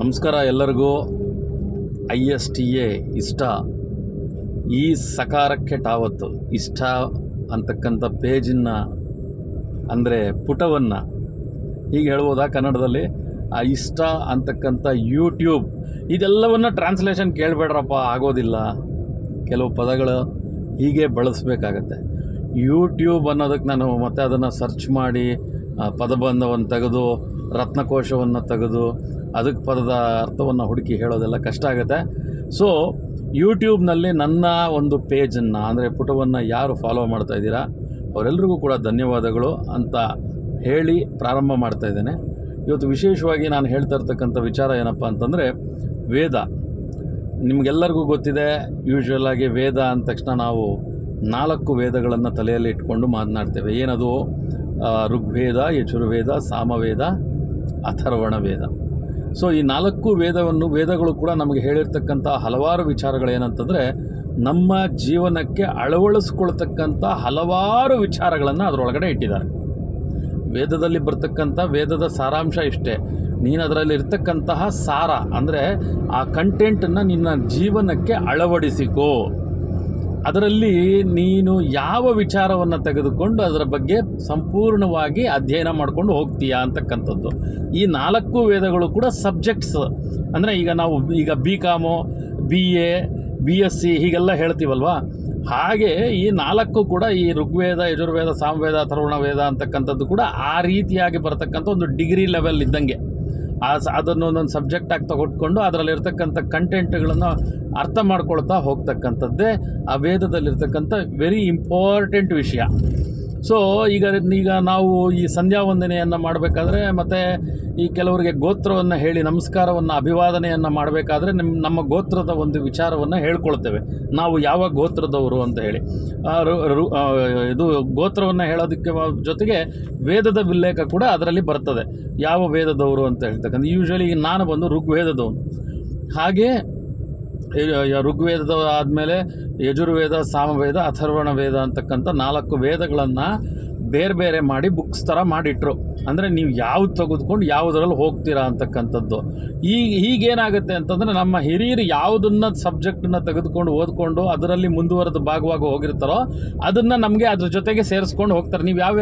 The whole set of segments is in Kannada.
ನಮಸ್ಕಾರ ಎಲ್ಲರಿಗೂ. ಐ ಎಸ್ ಟಿ ಎ ಇಷ್ಟ. ಈ ಸಕಾರಕ್ಕೆ ಟಾವತ್ತು ಇಷ್ಟ ಅಂತಕ್ಕಂಥ ಪೇಜನ್ನು ಅಂದರೆ ಪುಟವನ್ನು ಹೀಗೆ ಹೇಳ್ಬೋದಾ ಕನ್ನಡದಲ್ಲಿ? ಆ ಇಷ್ಟ ಅಂತಕ್ಕಂಥ ಯೂಟ್ಯೂಬ್, ಇದೆಲ್ಲವನ್ನು ಟ್ರಾನ್ಸ್ಲೇಷನ್ ಕೇಳಬೇಡ್ರಪ್ಪ, ಆಗೋದಿಲ್ಲ. ಕೆಲವು ಪದಗಳು ಹೀಗೆ ಬಳಸಬೇಕಾಗತ್ತೆ. ಯೂಟ್ಯೂಬ್ ಅನ್ನೋದಕ್ಕೆ ನಾನು ಮತ್ತೆ ಅದನ್ನು ಸರ್ಚ್ ಮಾಡಿ ಪದಬಂಧವನ್ನು ತೆಗೆದು ರತ್ನಕೋಶವನ್ನು ತೆಗೆದು ಅದಕ್ಕೆ ಪದದ ಅರ್ಥವನ್ನು ಹುಡುಕಿ ಹೇಳೋದೆಲ್ಲ ಕಷ್ಟ ಆಗುತ್ತೆ. ಸೊ ಯೂಟ್ಯೂಬ್ನಲ್ಲಿ ನನ್ನ ಒಂದು ಪೇಜನ್ನು ಅಂದರೆ ಪುಟವನ್ನು ಯಾರು ಫಾಲೋ ಮಾಡ್ತಾ ಇದ್ದೀರಾ ಅವರೆಲ್ಲರಿಗೂ ಕೂಡ ಧನ್ಯವಾದಗಳು ಅಂತ ಹೇಳಿ ಪ್ರಾರಂಭ ಮಾಡ್ತಾ ಇದ್ದೇನೆ. ಇವತ್ತು ವಿಶೇಷವಾಗಿ ನಾನು ಹೇಳ್ತಾ ಇರ್ತಕ್ಕಂಥ ವಿಚಾರ ಏನಪ್ಪ ಅಂತಂದರೆ, ವೇದ. ನಿಮಗೆಲ್ಲರಿಗೂ ಗೊತ್ತಿದೆ ಯೂಶ್ವಲ್ ಆಗಿ ವೇದ ಅಂದ ತಕ್ಷಣ ನಾವು ನಾಲ್ಕು ವೇದಗಳನ್ನು ತಲೆಯಲ್ಲಿ ಇಟ್ಕೊಂಡು ಮಾತನಾಡ್ತೇವೆ. ಏನದು? ಋಗ್ವೇದ, ಯಜುರ್ವೇದ, ಸಾಮವೇದ ಅಥರ್ವಣ ವೇದ. ಸೊ ಈ ನಾಲ್ಕು ವೇದವನ್ನು, ವೇದಗಳು ಕೂಡ ನಮಗೆ ಹೇಳಿರ್ತಕ್ಕಂಥ ಹಲವಾರು ವಿಚಾರಗಳು ಏನಂತಂದರೆ ನಮ್ಮ ಜೀವನಕ್ಕೆ ಅಳವಡಿಸ್ಕೊಳ್ತಕ್ಕಂಥ ಹಲವಾರು ವಿಚಾರಗಳನ್ನು ಅದರೊಳಗಡೆ ಇಟ್ಟಿದ್ದಾರೆ. ವೇದದಲ್ಲಿ ಬರ್ತಕ್ಕಂಥ ವೇದದ ಸಾರಾಂಶ ಇಷ್ಟೇ. ನೀನು ಅದರಲ್ಲಿ ಇರ್ತಕ್ಕಂತಹ ಸಾರ ಅಂದರೆ ಆ ಕಂಟೆಂಟನ್ನು ನಿನ್ನ ಜೀವನಕ್ಕೆ ಅಳವಡಿಸಿಕೋ. ಅದರಲ್ಲಿ ನೀನು ಯಾವ ವಿಚಾರವನ್ನು ತೆಗೆದುಕೊಂಡು ಅದರ ಬಗ್ಗೆ ಸಂಪೂರ್ಣವಾಗಿ ಅಧ್ಯಯನ ಮಾಡ್ಕೊಂಡು ಹೋಗ್ತೀಯಾ ಅಂತಕ್ಕಂಥದ್ದು. ಈ ನಾಲ್ಕು ವೇದಗಳು ಕೂಡ ಸಬ್ಜೆಕ್ಟ್ಸ್. ಅಂದರೆ ಈಗ ನಾವು ಈಗ B com B A B S C ಹೀಗೆಲ್ಲ ಹೇಳ್ತೀವಲ್ವಾ? ಹಾಗೆ ಈ ನಾಲ್ಕು ಕೂಡ ಈ ಋಗ್ವೇದ, ಯಜುರ್ವೇದ, ಸಾಮವೇದ ಅಥರ್ವಣ ವೇದ ಅಂತಕ್ಕಂಥದ್ದು ಕೂಡ ಆ ರೀತಿಯಾಗಿ ಬರತಕ್ಕಂಥ ಒಂದು ಡಿಗ್ರಿ ಲೆವೆಲ್ ಇದ್ದಂಗೆ. ಆ ಅದನ್ನು ಒಂದೊಂದು ಸಬ್ಜೆಕ್ಟಾಗಿ ತಗೊಟ್ಕೊಂಡು ಅದರಲ್ಲಿರ್ತಕ್ಕಂಥ ಕಂಟೆಂಟ್ಗಳನ್ನು ಅರ್ಥ ಮಾಡ್ಕೊಳ್ತಾ ಹೋಗ್ತಕ್ಕಂಥದ್ದೇ ಆ ವೇದದಲ್ಲಿರ್ತಕ್ಕಂಥ ವೆರಿ ಇಂಪಾರ್ಟೆಂಟ್ ವಿಷಯ. ಸೊ ಈಗ ಈಗ ನಾವು ಈ ಸಂಧ್ಯಾ ವಂದನೆಯನ್ನು ಮಾಡಬೇಕಾದ್ರೆ ಮತ್ತು ಈ ಕೆಲವರಿಗೆ ಗೋತ್ರವನ್ನು ಹೇಳಿ ನಮಸ್ಕಾರವನ್ನು, ಅಭಿವಾದನೆಯನ್ನು ಮಾಡಬೇಕಾದ್ರೆ ನಿಮ್ಮ ನಮ್ಮ ಗೋತ್ರದ ಒಂದು ವಿಚಾರವನ್ನು ಹೇಳ್ಕೊಳ್ತೇವೆ. ನಾವು ಯಾವ ಗೋತ್ರದವರು ಅಂತ ಹೇಳಿ. ಇದು ಗೋತ್ರವನ್ನು ಹೇಳೋದಕ್ಕೆ ಜೊತೆಗೆ ವೇದದ ಉಲ್ಲೇಖ ಕೂಡ ಅದರಲ್ಲಿ ಬರ್ತದೆ. ಯಾವ ವೇದದವರು ಅಂತ ಹೇಳ್ತಕ್ಕಂಥ ಯೂಶ್ವಲಿ ನಾನು ಬಂದು ಋಗ್ವೇದದವನು. ಹಾಗೆ ಋಗ್ವೇದದ ಆದಮೇಲೆ ಯಜುರ್ವೇದ ಸಾಮವೇದ ಅಥರ್ವಣ ವೇದ ಅಂತಕ್ಕಂಥ ನಾಲ್ಕು ವೇದಗಳನ್ನು ಬೇರೆ ಬೇರೆ ಮಾಡಿ ಬುಕ್ಸ್ ಥರ ಮಾಡಿಟ್ರು. ಅಂದರೆ ನೀವು ಯಾವ್ದು ತೆಗೆದುಕೊಂಡು ಯಾವುದರಲ್ಲಿ ಹೋಗ್ತೀರಾ ಅಂತಕ್ಕಂಥದ್ದು. ಈಗ ಹೀಗೇನಾಗುತ್ತೆ ಅಂತಂದರೆ ನಮ್ಮ ಹಿರಿಯರು ಯಾವುದನ್ನು ಸಬ್ಜೆಕ್ಟನ್ನು ತೆಗೆದುಕೊಂಡು ಓದ್ಕೊಂಡು ಅದರಲ್ಲಿ ಮುಂದುವರೆದ ಭಾಗವಾಗಿ ಹೋಗಿರ್ತಾರೋ ಅದನ್ನು ನಮಗೆ ಅದ್ರ ಜೊತೆಗೆ ಸೇರಿಸ್ಕೊಂಡು ಹೋಗ್ತಾರೆ. ನೀವು ಯಾವ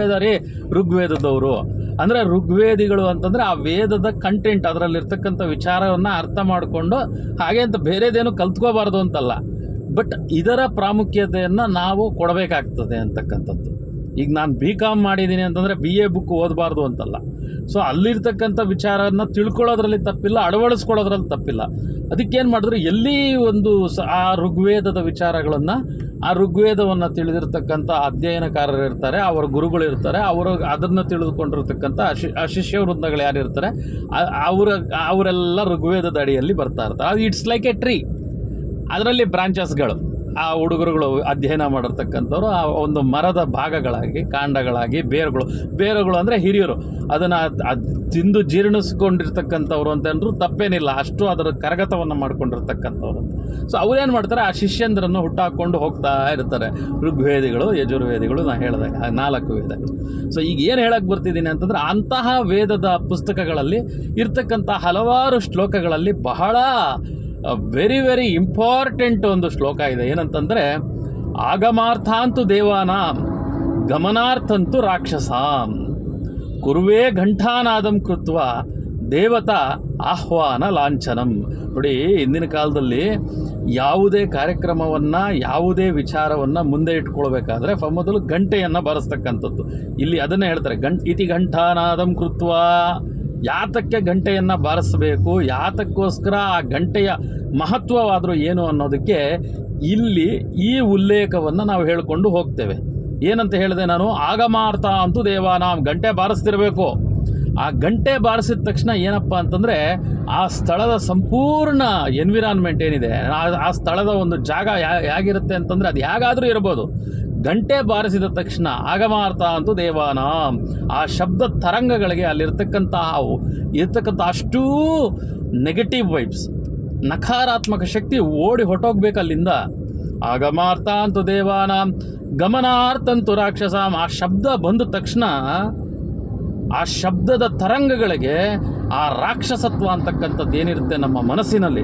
ಋಗ್ವೇದದವರು. ಅಂದರೆ ಋಗ್ವೇದಿಗಳು ಅಂತಂದರೆ ಆ ವೇದದ ಕಂಟೆಂಟ್ ಅದರಲ್ಲಿರ್ತಕ್ಕಂಥ ವಿಚಾರವನ್ನು ಅರ್ಥ ಮಾಡಿಕೊಂಡು ಹಾಗೆ ಅಂತ ಬೇರೆದೇನು ಕಲ್ತ್ಕೋಬಾರ್ದು ಅಂತಲ್ಲ. ಬಟ್ ಇದರ ಪ್ರಾಮುಖ್ಯತೆಯನ್ನು ನಾವು ಕೊಡಬೇಕಾಗ್ತದೆ ಅಂತಕ್ಕಂಥದ್ದು. ಈಗ ನಾನು ಬಿ ಕಾಮ್ ಮಾಡಿದ್ದೀನಿ ಅಂತಂದರೆ ಬಿ ಎ ಬುಕ್ ಓದಬಾರ್ದು ಅಂತಲ್ಲ. ಸೊ ಅಲ್ಲಿರ್ತಕ್ಕಂಥ ವಿಚಾರನ ತಿಳ್ಕೊಳ್ಳೋದ್ರಲ್ಲಿ ತಪ್ಪಿಲ್ಲ, ಅಳವಡಿಸ್ಕೊಳ್ಳೋದ್ರಲ್ಲಿ ತಪ್ಪಿಲ್ಲ. ಅದಕ್ಕೇನು ಮಾಡಿದ್ರು, ಎಲ್ಲಿ ಒಂದು ಸ, ಆ ಋಗ್ವೇದದ ವಿಚಾರಗಳನ್ನು, ಆ ಋಗ್ವೇದವನ್ನು ತಿಳಿದಿರ್ತಕ್ಕಂಥ ಅಧ್ಯಯನಕಾರರು ಇರ್ತಾರೆ, ಅವರ ಗುರುಗಳು ಇರ್ತಾರೆ, ಅವರು ಅದನ್ನು ತಿಳಿದುಕೊಂಡಿರ್ತಕ್ಕಂಥ ಅಶಿ ಅಶಿಷ್ಯ ಶಿಷ್ಯ ವೃಂದಗಳು ಯಾರಿರ್ತಾರೆ ಅವರ, ಅವರೆಲ್ಲ ಋಗ್ವೇದದ ಅಡಿಯಲ್ಲಿ ಬರ್ತಾ ಇರ್ತಾರೆ. ಅದು ಇಟ್ಸ್ ಲೈಕ್ ಎ ಟ್ರೀ ಅದರಲ್ಲಿ ಬ್ರಾಂಚಸ್ಗಳು ಆ ಹುಡುಗರುಗಳು ಅಧ್ಯಯನ ಮಾಡಿರ್ತಕ್ಕಂಥವ್ರು ಆ ಒಂದು ಮರದ ಭಾಗಗಳಾಗಿ, ಕಾಂಡಗಳಾಗಿ, ಬೇರುಗಳು. ಬೇರುಗಳು ಅಂದರೆ ಹಿರಿಯರು. ಅದನ್ನು ತಿಂದು ಜೀರ್ಣಿಸ್ಕೊಂಡಿರ್ತಕ್ಕಂಥವ್ರು ಅಂತಂದ್ರೂ ತಪ್ಪೇನಿಲ್ಲ. ಅಷ್ಟು ಅದರ ಕರಗತವನ್ನು ಮಾಡ್ಕೊಂಡಿರ್ತಕ್ಕಂಥವ್ರು ಸೊ ಅವ್ರೇನು ಮಾಡ್ತಾರೆ? ಆ ಶಿಷ್ಯಂದ್ರನ್ನು ಹುಟ್ಟಾಕೊಂಡು ಹೋಗ್ತಾ ಇರ್ತಾರೆ. ಋಗ್ವೇದಿಗಳು, ಯಜುರ್ವೇದಿಗಳು ನಾನು ಹೇಳಿದಾಗ ಆ ನಾಲ್ಕು ವೇದ. ಸೊ ಈಗ ಏನು ಹೇಳಕ್ಕೆ ಬರ್ತಿದ್ದೀನಿ ಅಂತಂದ್ರೆ, ಅಂತಹ ವೇದದ ಪುಸ್ತಕಗಳಲ್ಲಿ ಇರ್ತಕ್ಕಂಥ ಹಲವಾರು ಶ್ಲೋಕಗಳಲ್ಲಿ ಬಹಳ ವೆರಿ ವೆರಿ ಇಂಪಾರ್ಟೆಂಟ್ ಒಂದು ಶ್ಲೋಕ ಇದೆ. ಏನಂತಂದರೆ, ಆಗಮಾರ್ಥಾಂತು ದೇವಾನ, ಗಮನಾರ್ಥಂತು ರಾಕ್ಷಸಾಂ, ಕುರುವೇ ಘಂಟಾನಾದಂ ಕೃತ್ವ, ದೇವತಾ ಆಹ್ವಾನ ಲಾಂಛನಂ. ನೋಡಿ ಇಂದಿನ ಕಾಲದಲ್ಲಿ ಯಾವುದೇ ಕಾರ್ಯಕ್ರಮವನ್ನು, ಯಾವುದೇ ವಿಚಾರವನ್ನು ಮುಂದೆ ಇಟ್ಕೊಳ್ಬೇಕಾದ್ರೆ ಫ ಮೊದಲು ಗಂಟೆಯನ್ನು ಬರೆಸ್ತಕ್ಕಂಥದ್ದು. ಇಲ್ಲಿ ಅದನ್ನೇ ಹೇಳ್ತಾರೆ ಗಂಟ್ ಇತಿ ಘಂಟಾನಾದಂ ಕೃತ್ವ. ಯಾತಕ್ಕೆ ಗಂಟೆಯನ್ನು ಬಾರಿಸಬೇಕು? ಯಾತಕ್ಕೋಸ್ಕರ ಆ ಗಂಟೆಯ ಮಹತ್ವವಾದರೂ ಏನು ಅನ್ನೋದಕ್ಕೆ ಇಲ್ಲಿ ಈ ಉಲ್ಲೇಖವನ್ನು ನಾವು ಹೇಳಿಕೊಂಡು ಹೋಗ್ತೇವೆ. ಏನಂತ ಹೇಳಿದೆ ನಾನು? ಆಗಮಾರ್ಥ ಅಂತೂ ದೇವ, ನಾವು ಗಂಟೆ ಬಾರಿಸ್ತಿರಬೇಕು. ಆ ಗಂಟೆ ಬಾರಿಸಿದ ತಕ್ಷಣ ಏನಪ್ಪ ಅಂತಂದರೆ, ಆ ಸ್ಥಳದ ಸಂಪೂರ್ಣ ಎನ್ವಿರಾನ್ಮೆಂಟ್ ಏನಿದೆ, ಆ- ಸ್ಥಳದ ಒಂದು ಜಾಗ ಯಾ- ಹೇಗಿರುತ್ತೆ ಅಂತಂದರೆ ಅದು ಹೇಗಾದರೂ ಇರ್ಬೋದು. ಗಂಟೆ ಬಾರಿಸಿದ ತಕ್ಷಣ ಆಗಮಾರ್ಥ ಅಂತೂ ದೇವಾನ. ಆ ಶಬ್ದ ತರಂಗಗಳಿಗೆ ಅಲ್ಲಿರ್ತಕ್ಕಂತಹ ಇರ್ತಕ್ಕಂಥ ಅಷ್ಟೂ ನೆಗೆಟಿವ್ ವೈಬ್ಸ್ ನಕಾರಾತ್ಮಕ ಶಕ್ತಿ ಓಡಿ ಹೊಟ್ಟೋಗ್ಬೇಕು ಅಲ್ಲಿಂದ. ಆಗಮಾರ್ಥ ಅಂತೂ ದೇವಾನ. ಗಮನಾರ್ಥಂತು ರಾಕ್ಷಸಾಂ ಆ ಶಬ್ದ ಬಂದ ತಕ್ಷಣ ಆ ಶಬ್ದದ ತರಂಗಗಳಿಗೆ ಆ ರಾಕ್ಷಸತ್ವ ಅಂತಕ್ಕಂಥದ್ದು ಏನಿರುತ್ತೆ ನಮ್ಮ ಮನಸ್ಸಿನಲ್ಲಿ?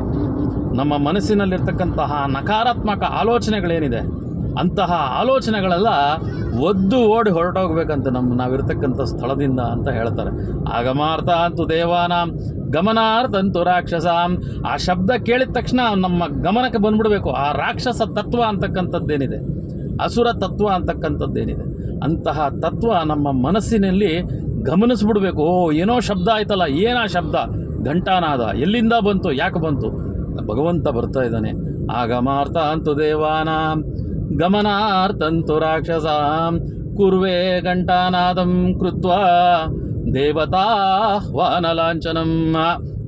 ನಮ್ಮ ಮನಸ್ಸಿನಲ್ಲಿರ್ತಕ್ಕಂತಹ ನಕಾರಾತ್ಮಕ ಆಲೋಚನೆಗಳೇನಿದೆ? ಅಂತಹ ಆಲೋಚನೆಗಳೆಲ್ಲ ಒದ್ದು ಓಡಿ ಹೊರಟೋಗ್ಬೇಕಂತ ನಮ್ಮ ನಾವಿರ್ತಕ್ಕಂಥ ಸ್ಥಳದಿಂದ ಅಂತ ಹೇಳ್ತಾರೆ. ಆಗಮಾರ್ಥ ಅಂತು ದೇವಾನಾಂ ಗಮನಾರ್ಥಂತು ರಾಕ್ಷಸಾಂ. ಆ ಶಬ್ದ ಕೇಳಿದ ತಕ್ಷಣ ನಮ್ಮ ಗಮನಕ್ಕೆ ಬಂದ್ಬಿಡಬೇಕು. ಆ ರಾಕ್ಷಸ ತತ್ವ ಅಂತಕ್ಕಂಥದ್ದೇನಿದೆ? ಅಸುರ ತತ್ವ ಅಂತಕ್ಕಂಥದ್ದೇನಿದೆ? ಅಂತಹ ತತ್ವ ನಮ್ಮ ಮನಸ್ಸಿನಲ್ಲಿ ಗಮನಿಸ್ಬಿಡ್ಬೇಕು. ಓ, ಏನೋ ಶಬ್ದ ಆಯ್ತಲ್ಲ, ಏನಾ ಶಬ್ದ? ಘಂಟಾನಾದ, ಎಲ್ಲಿಂದ ಬಂತು, ಯಾಕೆ ಬಂತು? ಭಗವಂತ ಬರ್ತಾ ಇದ್ದಾನೆ. ಆಗಮಾರ್ಥ ಅಂತು ದೇವಾನಾಂ. ಗಮನಾರ್ಥಂತು ರಾಕ್ಷಸಾಂ ಕುರ್ವೇ ಘಂಟಾನಾದಂ ಕೃತ್ವ ದೇವತಾಹ್ವಾನಲಾಂಛನಂ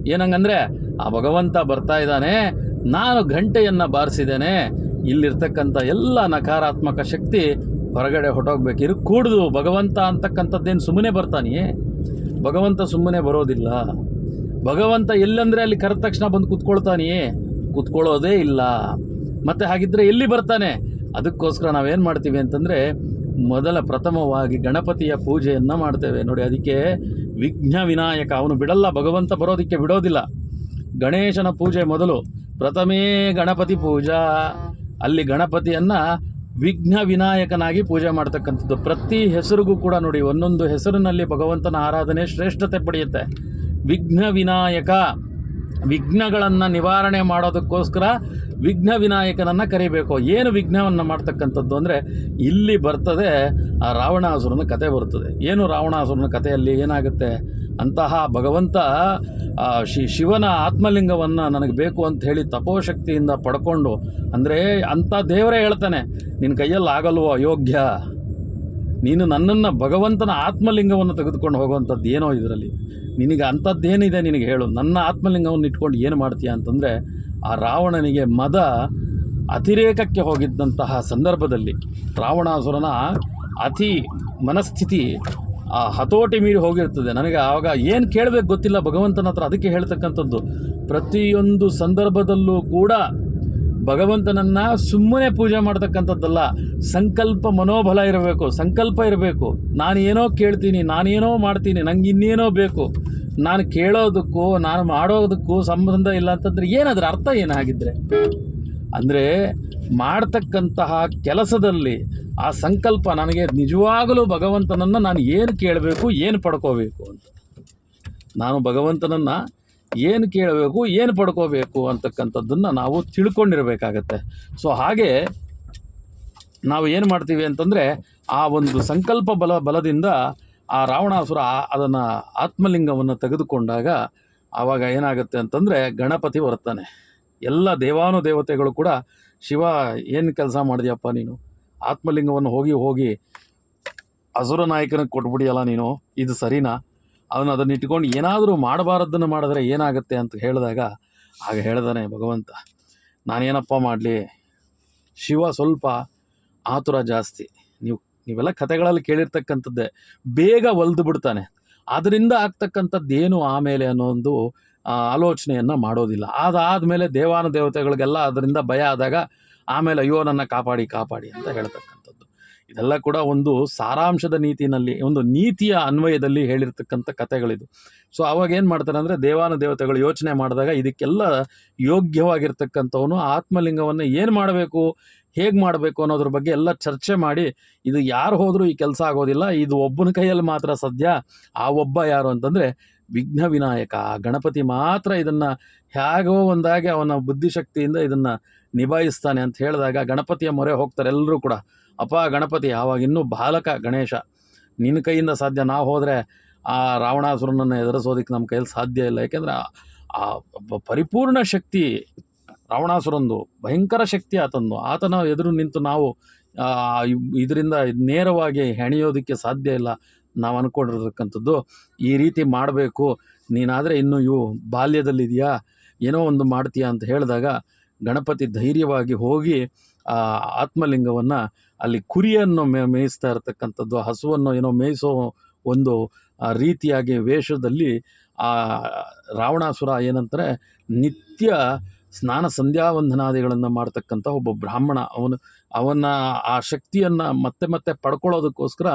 ಏನಂಗಂದ್ರೆ, ಆ ಭಗವಂತ ಬರ್ತಾ ಇದ್ದಾನೆ, ನಾನು ಘಂಟೆಯನ್ನು ಬಾರಿಸಿದ್ದೇನೆ, ಇಲ್ಲಿರ್ತಕ್ಕಂಥ ಎಲ್ಲ ನಕಾರಾತ್ಮಕ ಶಕ್ತಿ ಹೊರಗಡೆ ಹೊಟ್ಟೋಗ್ಬೇಕು ಇದು ಕೂಡ್ದು, ಭಗವಂತ ಅಂತಕ್ಕಂಥದ್ದೇನು ಸುಮ್ಮನೆ ಬರ್ತಾನೆ ಭಗವಂತ ಸುಮ್ಮನೆ ಬರೋದಿಲ್ಲ. ಭಗವಂತ ಎಲ್ಲಂದ್ರೆ ಅಲ್ಲಿ ಕರೆದ ತಕ್ಷಣ ಬಂದು ಕುತ್ಕೊಳ್ತಾನೆಯೇ? ಕೂತ್ಕೊಳ್ಳೋದೇ ಇಲ್ಲ. ಮತ್ತೆ ಹಾಗಿದ್ರೆ ಎಲ್ಲಿ ಬರ್ತಾನೆ? ಅದಕ್ಕೋಸ್ಕರ ನಾವೇನು ಮಾಡ್ತೀವಿ ಅಂತಂದರೆ ಮೊದಲ ಪ್ರಥಮವಾಗಿ ಗಣಪತಿಯ ಪೂಜೆಯನ್ನು ಮಾಡ್ತೇವೆ. ನೋಡಿ, ಅದಕ್ಕೆ ವಿಘ್ನ ವಿನಾಯಕ, ಅವನು ಬಿಡಲ್ಲ, ಭಗವಂತ ಬರೋದಕ್ಕೆ ಬಿಡೋದಿಲ್ಲ. ಗಣೇಶನ ಪೂಜೆ ಮೊದಲು, ಪ್ರಥಮೇ ಗಣಪತಿ ಪೂಜಾ. ಅಲ್ಲಿ ಗಣಪತಿಯನ್ನು ವಿಘ್ನ ವಿನಾಯಕನಾಗಿ ಪೂಜೆ ಮಾಡ್ತಕ್ಕಂಥದ್ದು. ಪ್ರತಿ ಹೆಸರಿಗೂ ಕೂಡ ನೋಡಿ, ಒಂದೊಂದು ಹೆಸರಿನಲ್ಲಿ ಭಗವಂತನ ಆರಾಧನೆ ಶ್ರೇಷ್ಠತೆ ಪಡೆಯುತ್ತೆ. ವಿಘ್ನ ವಿನಾಯಕ. ವಿಘ್ನಗಳನ್ನು ನಿವಾರಣೆ ಮಾಡೋದಕ್ಕೋಸ್ಕರ ವಿಘ್ನ ವಿನಾಯಕನನ್ನು ಕರಿಬೇಕು. ಏನು ವಿಘ್ನವನ್ನು ಮಾಡ್ತಕ್ಕಂಥದ್ದು ಅಂದರೆ ಇಲ್ಲಿ ಬರ್ತದೆ ಆ ರಾವಣಾಸುರನ ಕತೆ ಬರ್ತದೆ ಏನು ರಾವಣಾಸುರನ ಕಥೆಯಲ್ಲಿ ಏನಾಗುತ್ತೆ ಅಂತಹ ಭಗವಂತ ಶಿ ಶಿವನ ಆತ್ಮಲಿಂಗವನ್ನು ನನಗೆ ಬೇಕು ಅಂತ ಹೇಳಿ ತಪೋಶಕ್ತಿಯಿಂದ ಪಡ್ಕೊಂಡು ಅಂದರೆ ಅಂಥ ದೇವರೇ ಹೇಳ್ತಾನೆ ನಿನ್ನ ಕೈಯಲ್ಲಿ ಆಗಲ್ವೋ ಅಯೋಗ್ಯ. ನೀನು ನನ್ನನ್ನು ಭಗವಂತನ ಆತ್ಮಲಿಂಗವನ್ನು ತೆಗೆದುಕೊಂಡು ಹೋಗುವಂಥದ್ದು ಏನೋ ಇದರಲ್ಲಿ. ನಿನಗೆ ಅಂಥದ್ದೇನಿದೆ ನಿನಗೆ ಹೇಳು. ನನ್ನ ಆತ್ಮಲಿಂಗವನ್ನು ಇಟ್ಕೊಂಡು ಏನು ಮಾಡ್ತೀಯ ಅಂತಂದರೆ, ಆ ರಾವಣನಿಗೆ ಮದ ಅತಿರೇಕಕ್ಕೆ ಹೋಗಿದ್ದಂತಹ ಸಂದರ್ಭದಲ್ಲಿ ರಾವಣಾಸುರನ ಅತಿ ಮನಸ್ಥಿತಿ ಆ ಹತೋಟಿ ಮೀರಿ ಹೋಗಿರ್ತದೆ. ನನಗೆ ಆವಾಗ ಏನು ಕೇಳಬೇಕು ಗೊತ್ತಿಲ್ಲ ಭಗವಂತನ ಹತ್ರ ಅದಕ್ಕೆ ಹೇಳ್ತಕ್ಕಂಥದ್ದು. ಪ್ರತಿಯೊಂದು ಸಂದರ್ಭದಲ್ಲೂ ಕೂಡ ಭಗವಂತನನ್ನು ಸುಮ್ಮನೆ ಪೂಜೆ ಮಾಡ್ತಕ್ಕಂಥದ್ದಲ್ಲ, ಸಂಕಲ್ಪ ಮನೋಬಲ ಇರಬೇಕು, ಸಂಕಲ್ಪ ಇರಬೇಕು. ನಾನೇನೋ ಕೇಳ್ತೀನಿ ನಾನೇನೋ ಮಾಡ್ತೀನಿ, ನಂಗೆ ಇನ್ನೇನೋ ಬೇಕು. ನಾನು ಕೇಳೋದಕ್ಕೂ, ನಾನು ಮಾಡೋದಕ್ಕೂ ಸಂಬಂಧ ಇಲ್ಲ ಅಂತಂದ್ರೆ ಏನದ್ರ ಅರ್ಥ ಏನಾಗಿದ್ರೆ? ಅಂದರೆ ಮಾಡ್ತಕ್ಕಂತಹ ಕೆಲಸದಲ್ಲಿ ಆ ಸಂಕಲ್ಪ ನನಗೆ ನಿಜವಾಗಲೂ ಭಗವಂತನನ್ನು ನಾನು ಏನು ಕೇಳಬೇಕು, ಏನು ಪಡ್ಕೋಬೇಕು ಅಂತ. ನಾನು ಭಗವಂತನನ್ನು ಏನು ಕೇಳಬೇಕು, ಏನು ಪಡ್ಕೋಬೇಕು ಅಂತಕ್ಕಂಥದ್ದನ್ನು ನಾವು ತಿಳ್ಕೊಂಡಿರಬೇಕಾಗತ್ತೆ. ಸೊ ಹಾಗೆ ನಾವು ಏನು ಮಾಡ್ತೀವಿ ಅಂತಂದರೆ, ಆ ಒಂದು ಸಂಕಲ್ಪ ಬಲ, ಬಲದಿಂದ ಆ ರಾವಣಾಸುರ ಅದನ್ನು ಆತ್ಮಲಿಂಗವನ್ನು ತೆಗೆದುಕೊಂಡಾಗ ಆವಾಗ ಏನಾಗುತ್ತೆ ಅಂತಂದರೆ ಗಣಪತಿ ಬರ್ತಾನೆ ಎಲ್ಲ ದೇವಾನು ದೇವತೆಗಳು ಕೂಡ, ಶಿವ, ಏನು ಕೆಲಸ ಮಾಡಿದ್ಯಪ್ಪ ನೀನು? ಆತ್ಮಲಿಂಗವನ್ನು ಹೋಗಿ ಹೋಗಿ ಹಸುರ ನಾಯಕನಿಗೆ ಕೊಟ್ಬಿಡಿಯಲ್ಲ ನೀನು? ಇದು ಸರಿನಾ? ಅವನು ಅದನ್ನು ಇಟ್ಕೊಂಡು ಏನಾದರೂ ಮಾಡಬಾರದನ್ನು ಮಾಡಿದ್ರೆ ಏನಾಗುತ್ತೆ ಅಂತ ಹೇಳಿದಾಗ, ಆಗ ಹೇಳ್ದಾನೆ ಭಗವಂತ, ನಾನೇನಪ್ಪ ಮಾಡಲಿ? ಶಿವ ಸ್ವಲ್ಪ ಆತುರ ಜಾಸ್ತಿ. ನೀವು, ನೀವೆಲ್ಲ ಕಥೆಗಳಲ್ಲಿ ಕೇಳಿರ್ತಕ್ಕಂಥದ್ದೇ. ಬೇಗ ಒಲ್ದು ಬಿಡ್ತಾನೆ. ಅದರಿಂದ ಆಗ್ತಕ್ಕಂಥದ್ದು ಏನು ಆಮೇಲೆ ಅನ್ನೋ ಒಂದು ಆಲೋಚನೆಯನ್ನು ಮಾಡೋದಿಲ್ಲ. ಅದಾದಮೇಲೆ ದೇವಾನ ದೇವತೆಗಳಿಗೆಲ್ಲ ಅದರಿಂದ ಭಯ ಆದಾಗ, ಆಮೇಲೆ ಅಯ್ಯೋ ನನ್ನ ಕಾಪಾಡಿ ಕಾಪಾಡಿ ಅಂತ ಹೇಳ್ತಕ್ಕಂಥದ್ದು ಇದೆಲ್ಲ ಕೂಡ ಒಂದು ಸಾರಾಂಶದ ನೀತಿನಲ್ಲಿ, ಒಂದು ನೀತಿಯ ಅನ್ವಯದಲ್ಲಿ ಹೇಳಿರ್ತಕ್ಕಂಥ ಕಥೆಗಳಿದು. ಸೊ ಅವಾಗ ಏನು ಮಾಡ್ತಾರೆ ಅಂದರೆ ದೇವಾನು ದೇವತೆಗಳು ಯೋಚನೆ ಮಾಡಿದಾಗ ಇದಕ್ಕೆಲ್ಲ ಯೋಗ್ಯವಾಗಿರ್ತಕ್ಕಂಥವನು ಆತ್ಮಲಿಂಗವನ್ನು ಏನು ಮಾಡಬೇಕು, ಹೇಗೆ ಮಾಡಬೇಕು ಅನ್ನೋದ್ರ ಬಗ್ಗೆ ಎಲ್ಲ ಚರ್ಚೆ ಮಾಡಿ, ಇದು ಯಾರು ಹೋದರೂ ಈ ಕೆಲಸ ಆಗೋದಿಲ್ಲ, ಇದು ಒಬ್ಬನ ಕೈಯಲ್ಲಿ ಮಾತ್ರ ಸದ್ಯ, ಆ ಒಬ್ಬ ಯಾರು ಅಂತಂದರೆ ವಿಘ್ನ ವಿನಾಯಕ. ಗಣಪತಿ ಮಾತ್ರ ಇದನ್ನು ಹೇಗೋ ಒಂದಾಗಿ ಅವನ ಬುದ್ಧಿಶಕ್ತಿಯಿಂದ ಇದನ್ನು ನಿಭಾಯಿಸ್ತಾನೆ ಅಂತ ಹೇಳಿದಾಗ ಗಣಪತಿಯ ಮೊರೆ ಹೋಗ್ತಾರೆ ಎಲ್ಲರೂ ಕೂಡ. ಅಪ್ಪ ಗಣಪತಿ ಆವಾಗ ಇನ್ನೂ ಬಾಲಕ ಗಣೇಶ. ನಿನ್ನ ಕೈಯಿಂದ ಸಾಧ್ಯ, ನಾವು ಹೋದರೆ ಆ ರಾವಣಾಸುರನನ್ನು ಎದುರಿಸೋದಕ್ಕೆ ನಮ್ಮ ಕೈಯಲ್ಲಿ ಸಾಧ್ಯ ಇಲ್ಲ. ಯಾಕೆಂದರೆ ಆ ಪರಿಪೂರ್ಣ ಶಕ್ತಿ ರಾವಣಾಸುರಂದು, ಭಯಂಕರ ಶಕ್ತಿ ಆತಂದು. ಆತನ ಎದುರು ನಿಂತು ನಾವು ಇದರಿಂದ ನೇರವಾಗಿ ಹೆಣೆಯೋದಕ್ಕೆ ಸಾಧ್ಯ ಇಲ್ಲ. ನಾವು ಅಂದ್ಕೊಂಡಿರ್ತಕ್ಕಂಥದ್ದು ಈ ರೀತಿ ಮಾಡಬೇಕು. ನೀನಾದರೆ ಇನ್ನೂ ಇವು ಬಾಲ್ಯದಲ್ಲಿದೆಯಾ? ಏನೋ ಒಂದು ಮಾಡ್ತೀಯಾ ಅಂತ ಹೇಳಿದಾಗ ಗಣಪತಿ ಧೈರ್ಯವಾಗಿ ಹೋಗಿ ಆ ಆತ್ಮಲಿಂಗವನ್ನು ಅಲ್ಲಿ ಕುರಿಯನ್ನು ಮೇ, ಮೇಯಿಸ್ತಾ ಇರತಕ್ಕಂಥದ್ದು, ಹಸುವನ್ನು ಏನೋ ಮೇಯಿಸೋ ಒಂದು ರೀತಿಯಾಗಿ ವೇಷದಲ್ಲಿ, ಆ, ರಾವಣಾಸುರ ಏನಂತಾರೆ, ನಿತ್ಯ ಸ್ನಾನ ಸಂಧ್ಯಾವಂದನಾದಿಗಳನ್ನು ಮಾಡ್ತಕ್ಕಂಥ ಒಬ್ಬ ಬ್ರಾಹ್ಮಣ. ಅವನು, ಅವನ ಆ ಶಕ್ತಿಯನ್ನು ಮತ್ತೆ ಮತ್ತೆ ಪಡ್ಕೊಳ್ಳೋದಕ್ಕೋಸ್ಕರ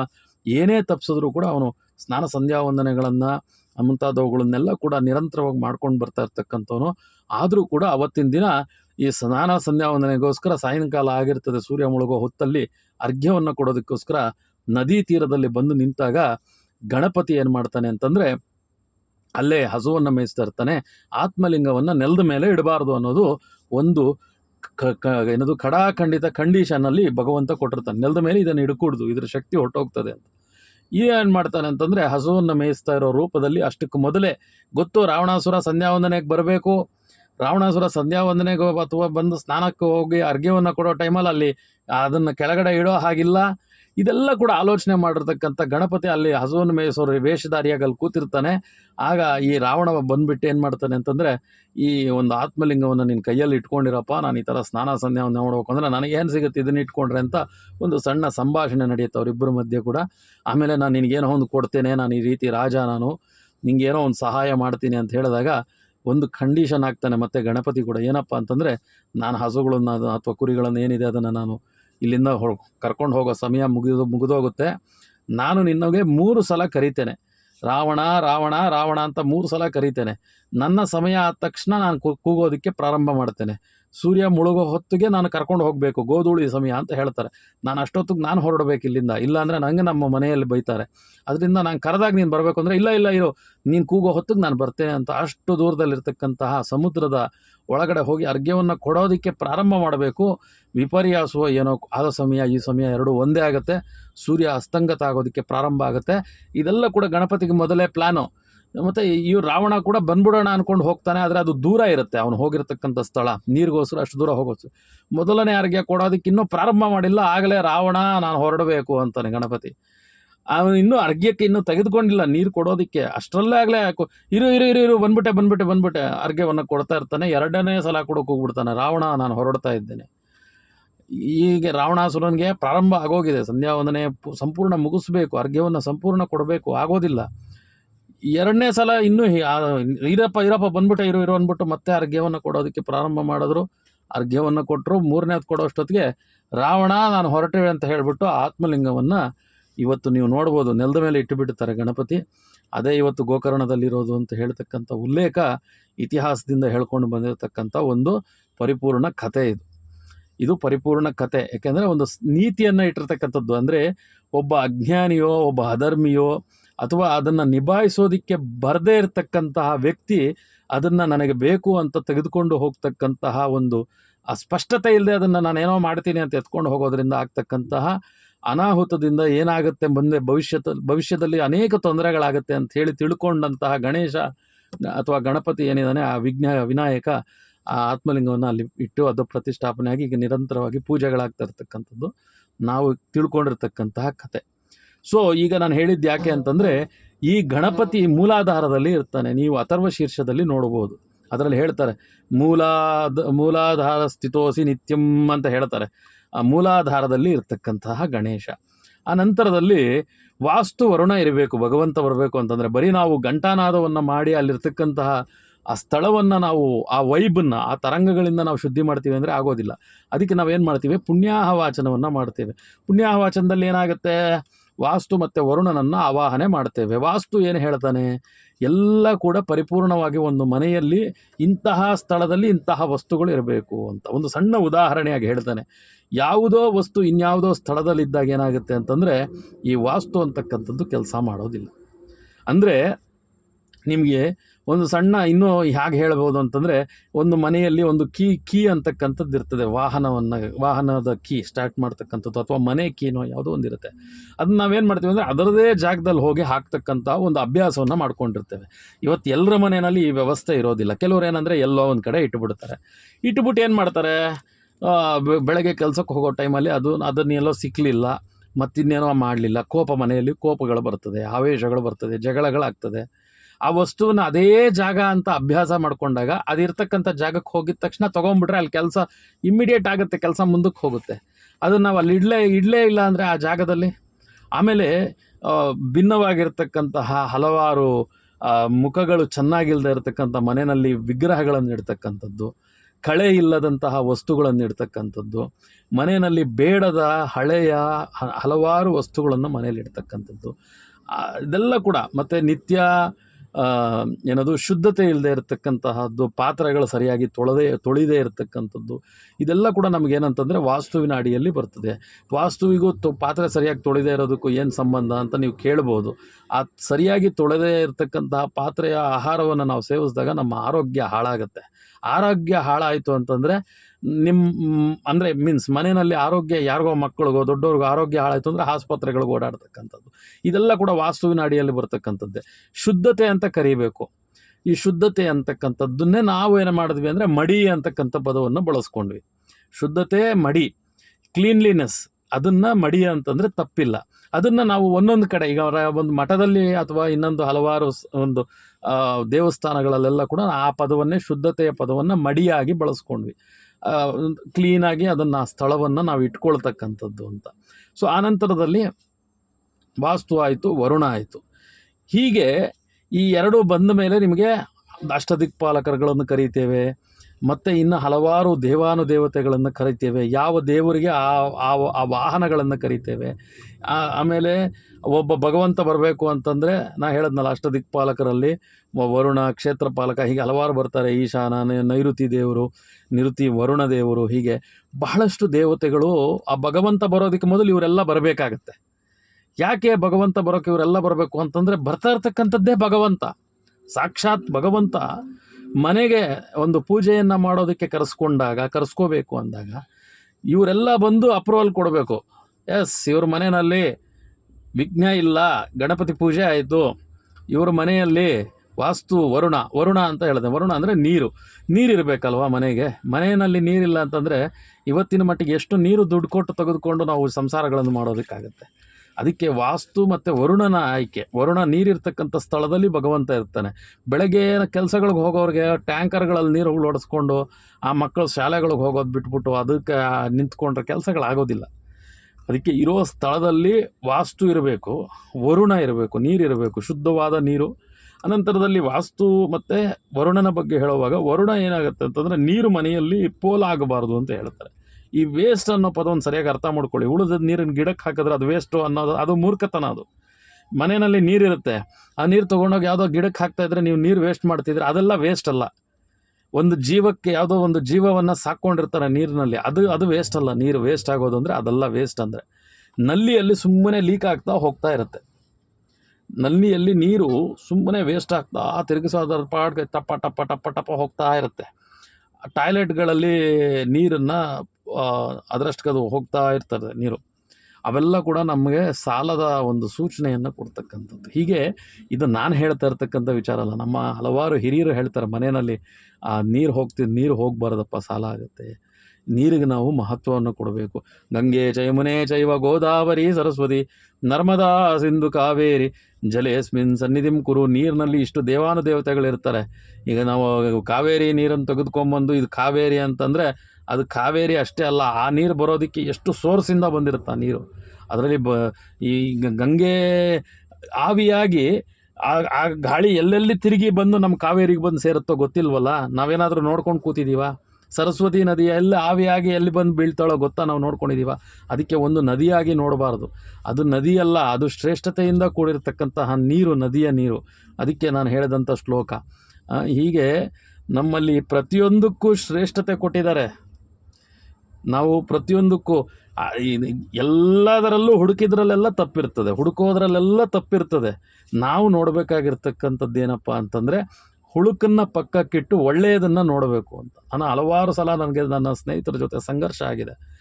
ಏನೇ ತಪ್ಪಿಸಿದ್ರು ಕೂಡ ಅವನು ಸ್ನಾನ ಸಂಧ್ಯಾವಂದನೆಗಳನ್ನು, ಮುಂತಾದವುಗಳನ್ನೆಲ್ಲ ಕೂಡ ನಿರಂತರವಾಗಿ ಮಾಡ್ಕೊಂಡು ಬರ್ತಾ ಇರ್ತಕ್ಕಂಥವನು. ಆದರೂ ಕೂಡ ಅವತ್ತಿನ ದಿನ ಈ ಸ್ನಾನ ಸಂಧ್ಯಾ ವಂದನೆಗೋಸ್ಕರ ಸಾಯಂಕಾಲ ಆಗಿರ್ತದೆ ಸೂರ್ಯ ಮುಳುಗೋ ಹೊತ್ತಲ್ಲಿ ಅರ್ಘ್ಯವನ್ನು ಕೊಡೋದಕ್ಕೋಸ್ಕರ ನದಿ ತೀರದಲ್ಲಿ ಬಂದು ನಿಂತಾಗ ಗಣಪತಿ ಏನು ಮಾಡ್ತಾನೆ ಅಂತಂದರೆ ಅಲ್ಲೇ ಹಸುವನ್ನು ಮೇಯಿಸ್ತಾ ಇರ್ತಾನೆ. ಆತ್ಮಲಿಂಗವನ್ನು ನೆಲದ ಮೇಲೆ ಇಡಬಾರ್ದು ಅನ್ನೋದು ಒಂದು ಕ ಕ, ಏನದು ಖಡಾಖಂಡಿತ ಕಂಡೀಷನಲ್ಲಿ ಭಗವಂತ ಕೊಟ್ಟಿರ್ತಾನೆ. ನೆಲದ ಮೇಲೆ ಇದನ್ನು ಹಿಡ್ಕೂಡ್ದು ಇದರ ಶಕ್ತಿ ಹೊಟ್ಟೋಗ್ತದೆ ಅಂತ. ಏನು ಮಾಡ್ತಾನೆ ಅಂತಂದರೆ ಹಸುವನ್ನು ಮೇಯಿಸ್ತಾ ಇರೋ ರೂಪದಲ್ಲಿ ಅಷ್ಟಕ್ಕೆ ಮೊದಲೇ ಗೊತ್ತು ರಾವಣಾಸುರ ಸಂಧ್ಯಾವಂದನೆಗೆ ಬರಬೇಕು. ರಾವಣಾಸುರ ಸಂಧ್ಯಾವಂದನೆಗೆ ಅಥವಾ ಬಂದು ಸ್ನಾನಕ್ಕೆ ಹೋಗಿ ಅರ್ಘ್ಯವನ್ನು ಕೊಡೋ ಟೈಮಲ್ಲಿ ಅಲ್ಲಿ ಅದನ್ನು ಕೆಳಗಡೆ ಇಡೋ ಹಾಗಿಲ್ಲ. ಇದೆಲ್ಲ ಕೂಡ ಆಲೋಚನೆ ಮಾಡಿರ್ತಕ್ಕಂಥ ಗಣಪತಿ ಅಲ್ಲಿ ಹಸುವನ್ನು ಮೇಯಿಸೋರು ವೇಷಧಾರಿಯಾಗಿ ಅಲ್ಲಿ ಕೂತಿರ್ತಾನೆ. ಆಗ ಈ ರಾವಣ ಬಂದ್ಬಿಟ್ಟು ಏನು ಮಾಡ್ತಾನೆ ಅಂತಂದರೆ, ಈ ಒಂದು ಆತ್ಮಲಿಂಗವನ್ನು ನಿನ್ನ ಕೈಯಲ್ಲಿ ಇಟ್ಕೊಂಡಿರಪ್ಪ, ನಾನು ಈ ಥರ ಸ್ನಾನ ಸಂಧ್ಯಾವನ್ನು ನೋಡ್ಬೇಕು ಅಂದರೆ ನನಗೆ ಏನು ಸಿಗುತ್ತೆ ಇದನ್ನ ಇಟ್ಕೊಂಡ್ರೆ ಅಂತ ಒಂದು ಸಣ್ಣ ಸಂಭಾಷಣೆ ನಡೆಯುತ್ತೆ ಅವರಿಬ್ಬರ ಮಧ್ಯೆ ಕೂಡ. ಆಮೇಲೆ ನಾನು ನಿನಗೇನೋ ಒಂದು ಕೊಡ್ತೇನೆ, ನಾನು ಈ ರೀತಿ ರಾಜ ನಾನು, ನಿಂಗೇನೋ ಒಂದು ಸಹಾಯ ಮಾಡ್ತೀನಿ ಅಂತ ಹೇಳಿದಾಗ ಒಂದು ಕಂಡೀಷನ್ ಆಗ್ತಾನೆ ಮತ್ತು ಗಣಪತಿ ಕೂಡ. ಏನಪ್ಪ ಅಂತಂದರೆ, ನಾನು ಹಸುಗಳನ್ನು ಅಥವಾ ಕುರಿಗಳನ್ನು ಏನಿದೆ ಅದನ್ನು ನಾನು ಇಲ್ಲಿಂದ ಹೊ ಕರ್ಕೊಂಡು ಹೋಗೋ ಸಮಯ ಮುಗಿದು, ಮುಗಿದೋಗುತ್ತೆ. ನಾನು ನಿನ್ನಗೆ ಮೂರು ಸಲ ಕರಿತೇನೆ. ರಾವಣ ರಾವಣ ರಾವಣ ಅಂತ ಮೂರು ಸಲ ಕರಿತೇನೆ. ನನ್ನ ಸಮಯ ಆದ ತಕ್ಷಣ ನಾನು ಕೂಗೋದಕ್ಕೆ ಪ್ರಾರಂಭ ಮಾಡ್ತೇನೆ. ಸೂರ್ಯ ಮುಳುಗೋ ಹೊತ್ತಿಗೆ ನಾನು ಕರ್ಕೊಂಡು ಹೋಗಬೇಕು, ಗೋಧೂಳಿ ಸಮಯ ಅಂತ ಹೇಳ್ತಾರೆ. ನಾನು ಅಷ್ಟೊತ್ತಿಗೆ ನಾನು ಹೊರಡಬೇಕು ಇಲ್ಲಿಂದ. ಇಲ್ಲಾಂದರೆ ನನಗೆ ನಮ್ಮ ಮನೆಯಲ್ಲಿ ಬೈತಾರೆ. ಅದರಿಂದ ನಾನು ಕರೆದಾಗ ನೀನು ಬರಬೇಕು ಅಂದರೆ, ಇಲ್ಲ ಇಲ್ಲ, ಇರೋ, ನೀನು ಕೂಗೋ ಹೊತ್ತಿಗೆ ನಾನು ಬರ್ತೇನೆ ಅಂತ ಅಷ್ಟು ದೂರದಲ್ಲಿರ್ತಕ್ಕಂತಹ ಸಮುದ್ರದ ಒಳಗಡೆ ಹೋಗಿ ಅರ್ಘ್ಯವನ್ನು ಕೊಡೋದಕ್ಕೆ ಪ್ರಾರಂಭ ಮಾಡಬೇಕು. ವಿಪರ್ಯಾಸವೋ ಏನೋ ಆದ ಸಮಯ, ಈ ಸಮಯ ಎರಡೂ ಒಂದೇ ಆಗುತ್ತೆ. ಸೂರ್ಯ ಅಸ್ತಂಗತ ಆಗೋದಕ್ಕೆ ಪ್ರಾರಂಭ ಆಗುತ್ತೆ. ಇದೆಲ್ಲ ಕೂಡ ಗಣಪತಿಗೆ ಮೊದಲೇ ಪ್ಲ್ಯಾನು ಮತ್ತು ಈ ರಾವಣ ಕೂಡ ಬಂದ್ಬಿಡೋಣ ಅನ್ಕೊಂಡು ಹೋಗ್ತಾನೆ, ಆದರೆ ಅದು ದೂರ ಇರುತ್ತೆ. ಅವನು ಹೋಗಿರ್ತಕ್ಕಂಥ ಸ್ಥಳ, ನೀರಿಗೋಸ್ಕರ ಅಷ್ಟು ದೂರ ಹೋಗೋದು. ಮೊದಲನೇ ಅರ್ಘ್ಯ ಕೊಡೋದಕ್ಕೆ ಇನ್ನೂ ಪ್ರಾರಂಭ ಮಾಡಿಲ್ಲ, ಆಗಲೇ ರಾವಣ, ನಾನು ಹೊರಡಬೇಕು ಅಂತಾನೆ ಗಣಪತಿ. ಅವನು ಇನ್ನೂ ಅರ್ಘ್ಯಕ್ಕೆ ಇನ್ನೂ ತೆಗೆದುಕೊಂಡಿಲ್ಲ, ನೀರು ಕೊಡೋದಕ್ಕೆ. ಅಷ್ಟರಲ್ಲೇ ಆಗಲೇ ಇರು ಇರು ಇರು ಇರು, ಬಂದ್ಬಿಟ್ಟೆ ಬಂದ್ಬಿಟ್ಟೆ ಬಂದ್ಬಿಟ್ಟೆ, ಅರ್ಘ್ಯವನ್ನು ಕೊಡ್ತಾ ಇರ್ತಾನೆ. ಎರಡನೇ ಸಲ ಕೊಡೋಕೆ ಹೋಗ್ಬಿಡ್ತಾನೆ ರಾವಣ, ನಾನು ಹೊರಡ್ತಾ ಇದ್ದೇನೆ. ಹೀಗೆ ರಾವಣಾಸುರನಿಗೆ ಪ್ರಾರಂಭ ಆಗೋಗಿದೆ. ಸಂಧ್ಯಾ ವಂದನೆ ಸಂಪೂರ್ಣ ಮುಗಿಸ್ಬೇಕು, ಅರ್ಘ್ಯವನ್ನು ಸಂಪೂರ್ಣ ಕೊಡಬೇಕು, ಆಗೋದಿಲ್ಲ. ಎರಡನೇ ಸಲ ಇನ್ನೂ ಈರಪ್ಪ ಈರಪ್ಪ ಬಂದ್ಬಿಟ್ಟೆ ಇರು ಇರು ಅಂದ್ಬಿಟ್ಟು ಮತ್ತೆ ಅರ್ಘ್ಯವನ್ನು ಕೊಡೋದಕ್ಕೆ ಪ್ರಾರಂಭ ಮಾಡಿದ್ರು. ಅರ್ಘ್ಯವನ್ನು ಕೊಟ್ಟರು ಮೂರನೇದು ಕೊಡೋ ಅಷ್ಟೊತ್ತಿಗೆ ರಾವಣ, ನಾನು ಹೊರಟಿವೆ ಅಂತ ಹೇಳಿಬಿಟ್ಟು ಆತ್ಮಲಿಂಗವನ್ನು ಇವತ್ತು ನೀವು ನೋಡ್ಬೋದು. ನೆಲದ ಮೇಲೆ ಇಟ್ಟುಬಿಡ್ತಾರೆ ಗಣಪತಿ. ಅದೇ ಇವತ್ತು ಗೋಕರ್ಣದಲ್ಲಿರೋದು ಅಂತ ಹೇಳ್ತಕ್ಕಂಥ ಉಲ್ಲೇಖ ಇತಿಹಾಸದಿಂದ ಹೇಳ್ಕೊಂಡು ಬಂದಿರತಕ್ಕಂಥ ಒಂದು ಪರಿಪೂರ್ಣ ಕಥೆ ಇದು. ಇದು ಪರಿಪೂರ್ಣ ಕತೆ ಯಾಕೆಂದರೆ ಒಂದು ನೀತಿಯನ್ನು ಇಟ್ಟಿರ್ತಕ್ಕಂಥದ್ದು ಅಂದರೆ ಒಬ್ಬ ಅಜ್ಞಾನಿಯೋ, ಒಬ್ಬ ಅಧರ್ಮಿಯೋ ಅಥವಾ ಅದನ್ನು ನಿಭಾಯಿಸೋದಕ್ಕೆ ಬರದೇ ಇರತಕ್ಕಂತಹ ವ್ಯಕ್ತಿ ಅದನ್ನು ನನಗೆ ಬೇಕು ಅಂತ ತೆಗೆದುಕೊಂಡು ಹೋಗ್ತಕ್ಕಂತಹ ಒಂದು ಅಸ್ಪಷ್ಟತೆ ಸ್ಪಷ್ಟತೆ ಇಲ್ಲದೆ ಅದನ್ನು ನಾನೇನೋ ಮಾಡ್ತೀನಿ ಅಂತ ಎತ್ಕೊಂಡು ಹೋಗೋದ್ರಿಂದ ಆಗ್ತಕ್ಕಂತಹ ಅನಾಹುತದಿಂದ ಏನಾಗುತ್ತೆ ಮುಂದೆ ಭವಿಷ್ಯದ ಭವಿಷ್ಯದಲ್ಲಿ ಅನೇಕ ತೊಂದರೆಗಳಾಗುತ್ತೆ ಅಂತ ಹೇಳಿ ತಿಳ್ಕೊಂಡಂತಹ ಗಣೇಶ ಅಥವಾ ಗಣಪತಿ ಏನಿದ್ದಾನೆ ಆ ವಿಘ್ನ, ವಿನಾಯಕ ಆ ಆತ್ಮಲಿಂಗವನ್ನು ಅಲ್ಲಿ ಇಟ್ಟು ಅದು ಪ್ರತಿಷ್ಠಾಪನೆಯಾಗಿ ಈಗ ನಿರಂತರವಾಗಿ ಪೂಜೆಗಳಾಗ್ತಾ ಇರ್ತಕ್ಕಂಥದ್ದು ನಾವು ತಿಳ್ಕೊಂಡಿರ್ತಕ್ಕಂತಹ ಕತೆ. ಸೊ ಈಗ ನಾನು ಹೇಳಿದ್ದು ಯಾಕೆ ಅಂತಂದರೆ, ಈ ಗಣಪತಿ ಮೂಲಾಧಾರದಲ್ಲಿ ಇರ್ತಾನೆ. ನೀವು ಅಥರ್ವ ಶೀರ್ಷದಲ್ಲಿ ನೋಡಬಹುದು ಅದರಲ್ಲಿ ಹೇಳ್ತಾರೆ, ಮೂಲಾದ, ಮೂಲಾಧಾರ ಸ್ಥಿತೋಸಿ ನಿತ್ಯಂ ಅಂತ ಹೇಳ್ತಾರೆ. ಆ ಮೂಲಾಧಾರದಲ್ಲಿ ಇರ್ತಕ್ಕಂತಹ ಗಣೇಶ. ಆ ನಂತರದಲ್ಲಿ ವಾಸ್ತು ವರುಣ ಇರಬೇಕು, ಭಗವಂತ ಬರಬೇಕು ಅಂತಂದರೆ, ಬರೀ ನಾವು ಘಂಟಾನಾದವನ್ನು ಮಾಡಿ ಅಲ್ಲಿರ್ತಕ್ಕಂತಹ ಆ ಸ್ಥಳವನ್ನು ನಾವು, ಆ ವೈಬನ್ನು ಆ ತರಂಗಗಳಿಂದ ನಾವು ಶುದ್ಧಿ ಮಾಡ್ತೀವಿ ಅಂದರೆ ಆಗೋದಿಲ್ಲ. ಅದಕ್ಕೆ ನಾವೇನು ಮಾಡ್ತೀವಿ? ಪುಣ್ಯಾಹ ವಾಚನವನ್ನು ಮಾಡ್ತೇವೆ. ಪುಣ್ಯಾಹ ವಾಚನದಲ್ಲಿ ಏನಾಗುತ್ತೆ? ವಾಸ್ತು ಮತ್ತು ವರುಣನನ್ನು ಆವಾಹನೆ ಮಾಡ್ತೇವೆ. ವಾಸ್ತು ಏನು ಹೇಳ್ತಾನೆ? ಎಲ್ಲ ಕೂಡ ಪರಿಪೂರ್ಣವಾಗಿ ಒಂದು ಮನೆಯಲ್ಲಿ ಇಂತಹ ಸ್ಥಳದಲ್ಲಿ ಇಂತಹ ವಸ್ತುಗಳು ಇರಬೇಕು ಅಂತ. ಒಂದು ಸಣ್ಣ ಉದಾಹರಣೆಯಾಗಿ ಹೇಳ್ತಾನೆ. ಯಾವುದೋ ವಸ್ತು ಇನ್ಯಾವುದೋ ಸ್ಥಳದಲ್ಲಿದ್ದಾಗ ಏನಾಗುತ್ತೆ ಅಂತಂದರೆ ಈ ವಾಸ್ತು ಅಂತಕ್ಕಂಥದ್ದು ಕೆಲಸ ಮಾಡೋದಿಲ್ಲ. ಅಂದರೆ ನಿಮಗೆ ಒಂದು ಸಣ್ಣ ಇನ್ನೂ ಹೇಗೆ ಹೇಳ್ಬೋದು ಅಂತಂದರೆ, ಒಂದು ಮನೆಯಲ್ಲಿ ಒಂದು ಕೀ ಕೀ ಅಂತಕ್ಕಂಥದ್ದು ಇರ್ತದೆ. ವಾಹನವನ್ನು, ವಾಹನದ ಕೀ ಸ್ಟಾರ್ಟ್ ಮಾಡ್ತಕ್ಕಂಥದ್ದು ಅಥವಾ ಮನೆ ಕೀನೋ ಯಾವುದೋ ಒಂದು ಇರುತ್ತೆ. ಅದನ್ನ ನಾವೇನು ಮಾಡ್ತೀವಿ ಅಂದರೆ, ಅದರದೇ ಜಾಗದಲ್ಲಿ ಹೋಗಿ ಹಾಕ್ತಕ್ಕಂಥ ಒಂದು ಅಭ್ಯಾಸವನ್ನು ಮಾಡ್ಕೊಂಡಿರ್ತೇವೆ. ಇವತ್ತು ಎಲ್ಲರ ಮನೆಯಲ್ಲಿ ಈ ವ್ಯವಸ್ಥೆ ಇರೋದಿಲ್ಲ. ಕೆಲವ್ರು ಏನಂದರೆ, ಎಲ್ಲೋ ಒಂದು ಕಡೆ ಇಟ್ಬಿಡ್ತಾರೆ. ಇಟ್ಬಿಟ್ಟು ಏನು ಮಾಡ್ತಾರೆ? ಬೆಳಗ್ಗೆ ಕೆಲಸಕ್ಕೆ ಹೋಗೋ ಟೈಮಲ್ಲಿ ಅದು, ಅದನ್ನೆಲ್ಲೋ ಸಿಕ್ಕಲಿಲ್ಲ ಮತ್ತಿನ್ನೇನೋ ಮಾಡಲಿಲ್ಲ. ಕೋಪ ಮನೆಯಲ್ಲಿ ಕೋಪಗಳು ಬರ್ತದೆ, ಆವೇಶಗಳು ಬರ್ತದೆ, ಜಗಳಗಳಾಗ್ತದೆ. ಆ ವಸ್ತುವನ್ನ ಅದೇ ಜಾಗ ಅಂತ ಅಭ್ಯಾಸ ಮಾಡ್ಕೊಂಡಾಗ ಅದಿರ್ತಕ್ಕಂಥ ಜಾಗಕ್ಕೆ ಹೋಗಿದ ತಕ್ಷಣ ತೊಗೊಂಬಿಟ್ರೆ ಅಲ್ಲಿ ಕೆಲಸ ಇಮ್ಮಿಡಿಯೇಟ್ ಆಗುತ್ತೆ, ಕೆಲಸ ಮುಂದಕ್ಕೆ ಹೋಗುತ್ತೆ. ಅದನ್ನು ನಾವು ಅಲ್ಲಿ ಇಡಲೇ ಇಡಲೇ ಇಲ್ಲ ಅಂದರೆ ಆ ಜಾಗದಲ್ಲಿ. ಆಮೇಲೆ ಭಿನ್ನವಾಗಿರ್ತಕ್ಕಂತಹ ಹಲವಾರು ಮುಖಗಳು ಚೆನ್ನಾಗಿಲ್ಲದೆ ಇರತಕ್ಕಂಥ ಮನೆಯಲ್ಲಿ ವಿಗ್ರಹಗಳನ್ನು ಇಡ್ತಕ್ಕಂಥದ್ದು, ಕಳೆ ಇಲ್ಲದಂತಹ ವಸ್ತುಗಳನ್ನು ಇಡ್ತಕ್ಕಂಥದ್ದು, ಮನೆಯಲ್ಲಿ ಬೇಡದ ಹಳೆಯ ಹಲವಾರು ವಸ್ತುಗಳನ್ನು ಮನೆಯಲ್ಲಿ ಇಡ್ತಕ್ಕಂಥದ್ದು. ಇದೆಲ್ಲ ಕೂಡ ಮತ್ತು ನಿತ್ಯ ಏನದು, ಶುದ್ಧತೆ ಇಲ್ಲದೆ ಇರತಕ್ಕಂತಹದ್ದು, ಪಾತ್ರೆಗಳು ಸರಿಯಾಗಿ ತೊಳೆದೇ, ತೊಳಿದೇ ಇರತಕ್ಕಂಥದ್ದು, ಇದೆಲ್ಲ ಕೂಡ ನಮಗೇನಂತಂದರೆ ವಾಸ್ತುವಿನ ಅಡಿಯಲ್ಲಿ ಬರ್ತದೆ. ವಾಸ್ತುವಿಗೂ ತೊ, ಪಾತ್ರೆ ಸರಿಯಾಗಿ ತೊಳೆದೇ ಇರೋದಕ್ಕೂ ಏನು ಸಂಬಂಧ ಅಂತ ನೀವು ಕೇಳ್ಬೋದು. ಆ ಸರಿಯಾಗಿ ತೊಳೆದೇ ಇರತಕ್ಕಂತಹ ಪಾತ್ರೆಯ ಆಹಾರವನ್ನು ನಾವು ಸೇವಿಸಿದಾಗ ನಮ್ಮ ಆರೋಗ್ಯ ಹಾಳಾಗುತ್ತೆ. ಆರೋಗ್ಯ ಹಾಳಾಯಿತು ಅಂತಂದರೆ ನಿಮ್ಮ ಅಂದರೆ ಮೀನ್ಸ್ ಮನೆಯಲ್ಲಿ ಆರೋಗ್ಯ ಯಾರಿಗೋ ಮಕ್ಕಳಿಗೋ ದೊಡ್ಡವ್ರಿಗೋ ಆರೋಗ್ಯ ಹಾಳಾಯಿತು ಅಂದರೆ ಆಸ್ಪತ್ರೆಗಳಿಗೆ ಓಡಾಡ್ತಕ್ಕಂಥದ್ದು. ಇದೆಲ್ಲ ಕೂಡ ವಾಸ್ತುವಿನ ಅಡಿಯಲ್ಲಿ ಬರ್ತಕ್ಕಂಥದ್ದೇ. ಶುದ್ಧತೆ ಅಂತ ಕರಿಬೇಕು. ಈ ಶುದ್ಧತೆ ಅಂತಕ್ಕಂಥದ್ದನ್ನೇ ನಾವು ಏನು ಮಾಡಿದ್ವಿ ಅಂದರೆ ಮಡಿ ಅಂತಕ್ಕಂಥ ಪದವನ್ನು ಬಳಸ್ಕೊಂಡ್ವಿ. ಶುದ್ಧತೆ, ಮಡಿ ಕ್ಲೀನ್ಲಿನೆಸ್ ಅದನ್ನು ಮಡಿ ಅಂತಂದರೆ ತಪ್ಪಿಲ್ಲ. ಅದನ್ನು ನಾವು ಒಂದೊಂದು ಕಡೆ, ಈಗ ಒಂದು ಮಠದಲ್ಲಿ ಅಥವಾ ಇನ್ನೊಂದು ಹಲವಾರು ಒಂದು ದೇವಸ್ಥಾನಗಳಲ್ಲೆಲ್ಲ ಕೂಡ ಆ ಪದವನ್ನೇ, ಶುದ್ಧತೆಯ ಪದವನ್ನು ಮಡಿಯಾಗಿ ಬಳಸ್ಕೊಂಡ್ವಿ. ಕ್ಲೀನಾಗಿ ಅದನ್ನು ಆ ಸ್ಥಳವನ್ನು ನಾವು ಇಟ್ಕೊಳ್ತಕ್ಕಂಥದ್ದು ಅಂತ. ಸೊ ಆನಂತರದಲ್ಲಿ ವಾಸ್ತು ಆಯಿತು, ವರುಣ ಆಯಿತು. ಹೀಗೆ ಈ ಎರಡು ಬಂದ ಮೇಲೆ ನಿಮಗೆ ಅಷ್ಟದಿಕ್ಪಾಲಕರುಗಳನ್ನು ಕರೀತೇವೆ. ಮತ್ತು ಇನ್ನು ಹಲವಾರು ದೇವಾನುದೇವತೆಗಳನ್ನು ಕರಿತೇವೆ. ಯಾವ ದೇವರಿಗೆ ಆ ಆ ವಾಹನಗಳನ್ನು ಕರಿತೇವೆ. ಆಮೇಲೆ ಒಬ್ಬ ಭಗವಂತ ಬರಬೇಕು ಅಂತಂದರೆ, ನಾ ಹೇಳದ್ನಲ್ಲ, ಅಷ್ಟದಿಕ್ಪಾಲಕರಲ್ಲಿ, ವ- ವರುಣ ಕ್ಷೇತ್ರಪಾಲಕ ಹೀಗೆ ಹಲವಾರು ಬರ್ತಾರೆ. ಈಶಾನ ನೈಋತಿ ದೇವರು, ನಿರುತಿ ವರುಣ ದೇವರು, ಹೀಗೆ ಬಹಳಷ್ಟು ದೇವತೆಗಳು ಆ ಭಗವಂತ ಬರೋದಕ್ಕೆ ಮೊದಲು ಇವರೆಲ್ಲ ಬರಬೇಕಾಗತ್ತೆ. ಯಾಕೆ ಭಗವಂತ ಬರೋಕ್ಕೆ ಇವರೆಲ್ಲ ಬರಬೇಕು ಅಂತಂದರೆ, ಬರ್ತಾ ಇರ್ತಕ್ಕಂಥದ್ದೇ ಭಗವಂತ. ಸಾಕ್ಷಾತ್ ಭಗವಂತ ಮನೆಗೆ ಒಂದು ಪೂಜೆಯನ್ನು ಮಾಡೋದಕ್ಕೆ ಕರೆಸ್ಕೊಂಡಾಗ, ಕರೆಸ್ಕೋಬೇಕು ಅಂದಾಗ ಇವರೆಲ್ಲ ಬಂದು ಅಪ್ರೂವಲ್ ಕೊಡಬೇಕು. ಎಸ್ ಇವ್ರ ಮನೆಯಲ್ಲಿ ವಿಘ್ನ ಇಲ್ಲ, ಗಣಪತಿ ಪೂಜೆ ಆಯಿತು. ಇವ್ರ ಮನೆಯಲ್ಲಿ ವಾಸ್ತು ವರುಣ ವರುಣ ಅಂತ ಹೇಳಿದೆ. ವರುಣ ಅಂದರೆ ನೀರು. ನೀರಿರಬೇಕಲ್ವ ಮನೆಗೆ? ಮನೆಯಲ್ಲಿ ನೀರಿಲ್ಲ ಅಂತಂದರೆ ಇವತ್ತಿನ ಮಟ್ಟಿಗೆ ಎಷ್ಟು ನೀರು ದುಡ್ಡು ಕೊಟ್ಟು ತೆಗೆದುಕೊಂಡು ನಾವು ಸಂಸಾರಗಳನ್ನು ಮಾಡೋದಕ್ಕಾಗತ್ತೆ. ಅದಕ್ಕೆ ವಾಸ್ತು ಮತ್ತು ವರುಣನ ಆಯ್ಕೆ. ವರುಣ ನೀರಿರ್ತಕ್ಕಂಥ ಸ್ಥಳದಲ್ಲಿ ಭಗವಂತ ಇರ್ತಾನೆ. ಬೆಳಗ್ಗೆ ಕೆಲಸಗಳಿಗೆ ಹೋಗೋರಿಗೆ ಟ್ಯಾಂಕರ್ಗಳಲ್ಲಿ ನೀರು ಓಡಿಸ್ಕೊಂಡು ಆ ಮಕ್ಕಳು ಶಾಲೆಗಳಿಗೆ ಹೋಗೋದು ಬಿಟ್ಬಿಟ್ಟು ಅದಕ್ಕೆ ನಿಂತ್ಕೊಂಡ್ರೆ ಕೆಲಸಗಳಾಗೋದಿಲ್ಲ. ಅದಕ್ಕೆ ಇರೋ ಸ್ಥಳದಲ್ಲಿ ವಾಸ್ತು ಇರಬೇಕು, ವರುಣ ಇರಬೇಕು ನೀರಿರಬೇಕು ಶುದ್ಧವಾದ ನೀರು. ಅನಂತರದಲ್ಲಿ ವಾಸ್ತು ಮತ್ತು ವರುಣನ ಬಗ್ಗೆ ಹೇಳುವಾಗ ವರುಣ ಏನಾಗುತ್ತೆ ಅಂತಂದರೆ ನೀರು ಮನೆಯಲ್ಲಿ ಪೋಲಾಗಬಾರ್ದು ಅಂತ ಹೇಳ್ತಾರೆ. ಈ ವೇಸ್ಟ್ ಅನ್ನೋ ಪದವನ್ನು ಸರಿಯಾಗಿ ಅರ್ಥ ಮಾಡ್ಕೊಳ್ಳಿ. ಉಳಿದ ನೀರಿನ ಗಿಡಕ್ಕೆ ಹಾಕಿದ್ರೆ ಅದು ವೇಸ್ಟು ಅನ್ನೋದು, ಅದು ಮೂರ್ಖತನ ಅದು. ಮನೆಯಲ್ಲಿ ನೀರಿರುತ್ತೆ. ಆ ನೀರು ತೊಗೊಂಡೋಗಿ ಯಾವುದೋ ಗಿಡಕ್ಕೆ ಹಾಕ್ತಾ ಇದ್ರೆ ನೀವು ನೀರು ವೇಸ್ಟ್ ಮಾಡ್ತಿದ್ರೆ ಅದೆಲ್ಲ ವೇಸ್ಟ್ ಅಲ್ಲ. ಒಂದು ಜೀವಕ್ಕೆ ಯಾವುದೋ ಒಂದು ಜೀವವನ್ನು ಸಾಕ್ಕೊಂಡಿರ್ತಾರೆ ನೀರಿನಲ್ಲಿ. ಅದು ಅದು ವೇಸ್ಟ್ ಅಲ್ಲ. ನೀರು ವೇಸ್ಟ್ ಆಗೋದು ಅಂದರೆ ಅದೆಲ್ಲ ವೇಸ್ಟ್ ಅಂದರೆ. ನಲ್ಲಿಯಲ್ಲಿ ಸುಮ್ಮನೆ ಲೀಕ್ ಆಗ್ತಾ ಹೋಗ್ತಾ ಇರುತ್ತೆ. ನಲ್ಲಿಯಲ್ಲಿ ನೀರು ಸುಮ್ಮನೆ ವೇಸ್ಟ್ ಆಗ್ತಾ ತಿರುಗಿಸೋದ್ರ ಪಾಡ್ಗೆ ಟಪ್ಪ ಟಪ್ಪ ಟಪ್ಪ ಟಪ್ಪ ಹೋಗ್ತಾ ಇರುತ್ತೆ. ಟಾಯ್ಲೆಟ್ಗಳಲ್ಲಿ ನೀರನ್ನು ಅದರಷ್ಟಕ್ಕೆ ಅದು ಹೋಗ್ತಾ ಇರ್ತದೆ ನೀರು. ಅವೆಲ್ಲ ಕೂಡ ನಮಗೆ ಸಾಲದ ಒಂದು ಸೂಚನೆಯನ್ನು ಕೊಡ್ತಕ್ಕಂಥದ್ದು. ಹೀಗೆ ಇದು ನಾನು ಹೇಳ್ತಾ ಇರ್ತಕ್ಕಂಥ ವಿಚಾರ ಅಲ್ಲ, ನಮ್ಮ ಹಲವಾರು ಹಿರಿಯರು ಹೇಳ್ತಾರೆ, ಮನೆಯಲ್ಲಿ, ಆ, ನೀರು ಹೋಗ್ತಿದ್ದು ನೀರು ಹೋಗಬಾರ್ದಪ್ಪ, ಸಾಲ ಆಗುತ್ತೆ. ನೀರಿಗೆ ನಾವು ಮಹತ್ವವನ್ನು ಕೊಡಬೇಕು. ಗಂಗೆ ಚೈಮುನೆ ಚೈವ ಗೋದಾವರಿ ಸರಸ್ವತಿ, ನರ್ಮದಾ ಸಿಂಧು ಕಾವೇರಿ, ಜಲೇಸ್ಮಿನ್ ಸನ್ನಿಧಿಂ ಕುರು, ನೀರಿನಲ್ಲಿ ಇಷ್ಟು ದೇವಾನುದೇವತೆಗಳಿರ್ತಾರೆ. ಈಗ ನಾವು ಕಾವೇರಿ ನೀರನ್ನು ತೆಗೆದುಕೊಂಬಂದು, ಇದು ಕಾವೇರಿ ಅಂತಂದರೆ ಅದು ಕಾವೇರಿ ಅಷ್ಟೇ ಅಲ್ಲ, ಆ ನೀರು ಬರೋದಕ್ಕೆ ಎಷ್ಟು ಸೋರ್ಸಿಂದ ಬಂದಿರುತ್ತೆ ಆ ನೀರು? ಅದರಲ್ಲಿ ಬ, ಈ ಗಂಗೆ ಆವಿಯಾಗಿ ಆ ಆ ಗಾಳಿ ಎಲ್ಲೆಲ್ಲಿ ತಿರುಗಿ ಬಂದು ನಮ್ಮ ಕಾವೇರಿಗೆ ಬಂದು ಸೇರುತ್ತೋ ಗೊತ್ತಿಲ್ವಲ್ಲ? ನಾವೇನಾದರೂ ನೋಡ್ಕೊಂಡು ಕೂತಿದ್ದೀವ ಸರಸ್ವತಿ ನದಿ ಎಲ್ಲ ಆವಿಯಾಗಿ ಎಲ್ಲಿ ಬಂದು ಬೀಳ್ತಾಳೋ ಗೊತ್ತಾ ನಾವು ನೋಡ್ಕೊಂಡಿದ್ದೀವ ಅದಕ್ಕೆ ಒಂದು ನದಿಯಾಗಿ ನೋಡಬಾರ್ದು. ಅದು ನದಿಯಲ್ಲ, ಅದು ಶ್ರೇಷ್ಠತೆಯಿಂದ ಕೂಡಿರತಕ್ಕಂತಹ ನೀರು, ನದಿಯ ನೀರು. ಅದಕ್ಕೆ ನಾನು ಹೇಳಿದಂಥ ಶ್ಲೋಕ. ಹೀಗೆ ನಮ್ಮಲ್ಲಿ ಪ್ರತಿಯೊಂದಕ್ಕೂ ಶ್ರೇಷ್ಠತೆ ಕೊಟ್ಟಿದ್ದಾರೆ. ನಾವು ಪ್ರತಿಯೊಂದಕ್ಕೂ ಎಲ್ಲದರಲ್ಲೂ ಹುಡುಕಿದ್ರಲ್ಲೆಲ್ಲ ತಪ್ಪಿರ್ತದೆ. ಹುಡುಕೋದ್ರಲ್ಲೆಲ್ಲ ತಪ್ಪಿರ್ತದೆ. ನಾವು ನೋಡಬೇಕಾಗಿರ್ತಕ್ಕಂಥದ್ದು ಏನಪ್ಪ ಅಂತಂದರೆ, ಹುಳುಕನ್ನು ಪಕ್ಕಕ್ಕಿಟ್ಟು ಒಳ್ಳೆಯದನ್ನು ನೋಡಬೇಕು ಅಂತ. ನಾನು ಹಲವಾರು ಸಲ ನನಗೆ ನನ್ನ ಸ್ನೇಹಿತರ ಜೊತೆ ಸಂಘರ್ಷ ಆಗಿದೆ.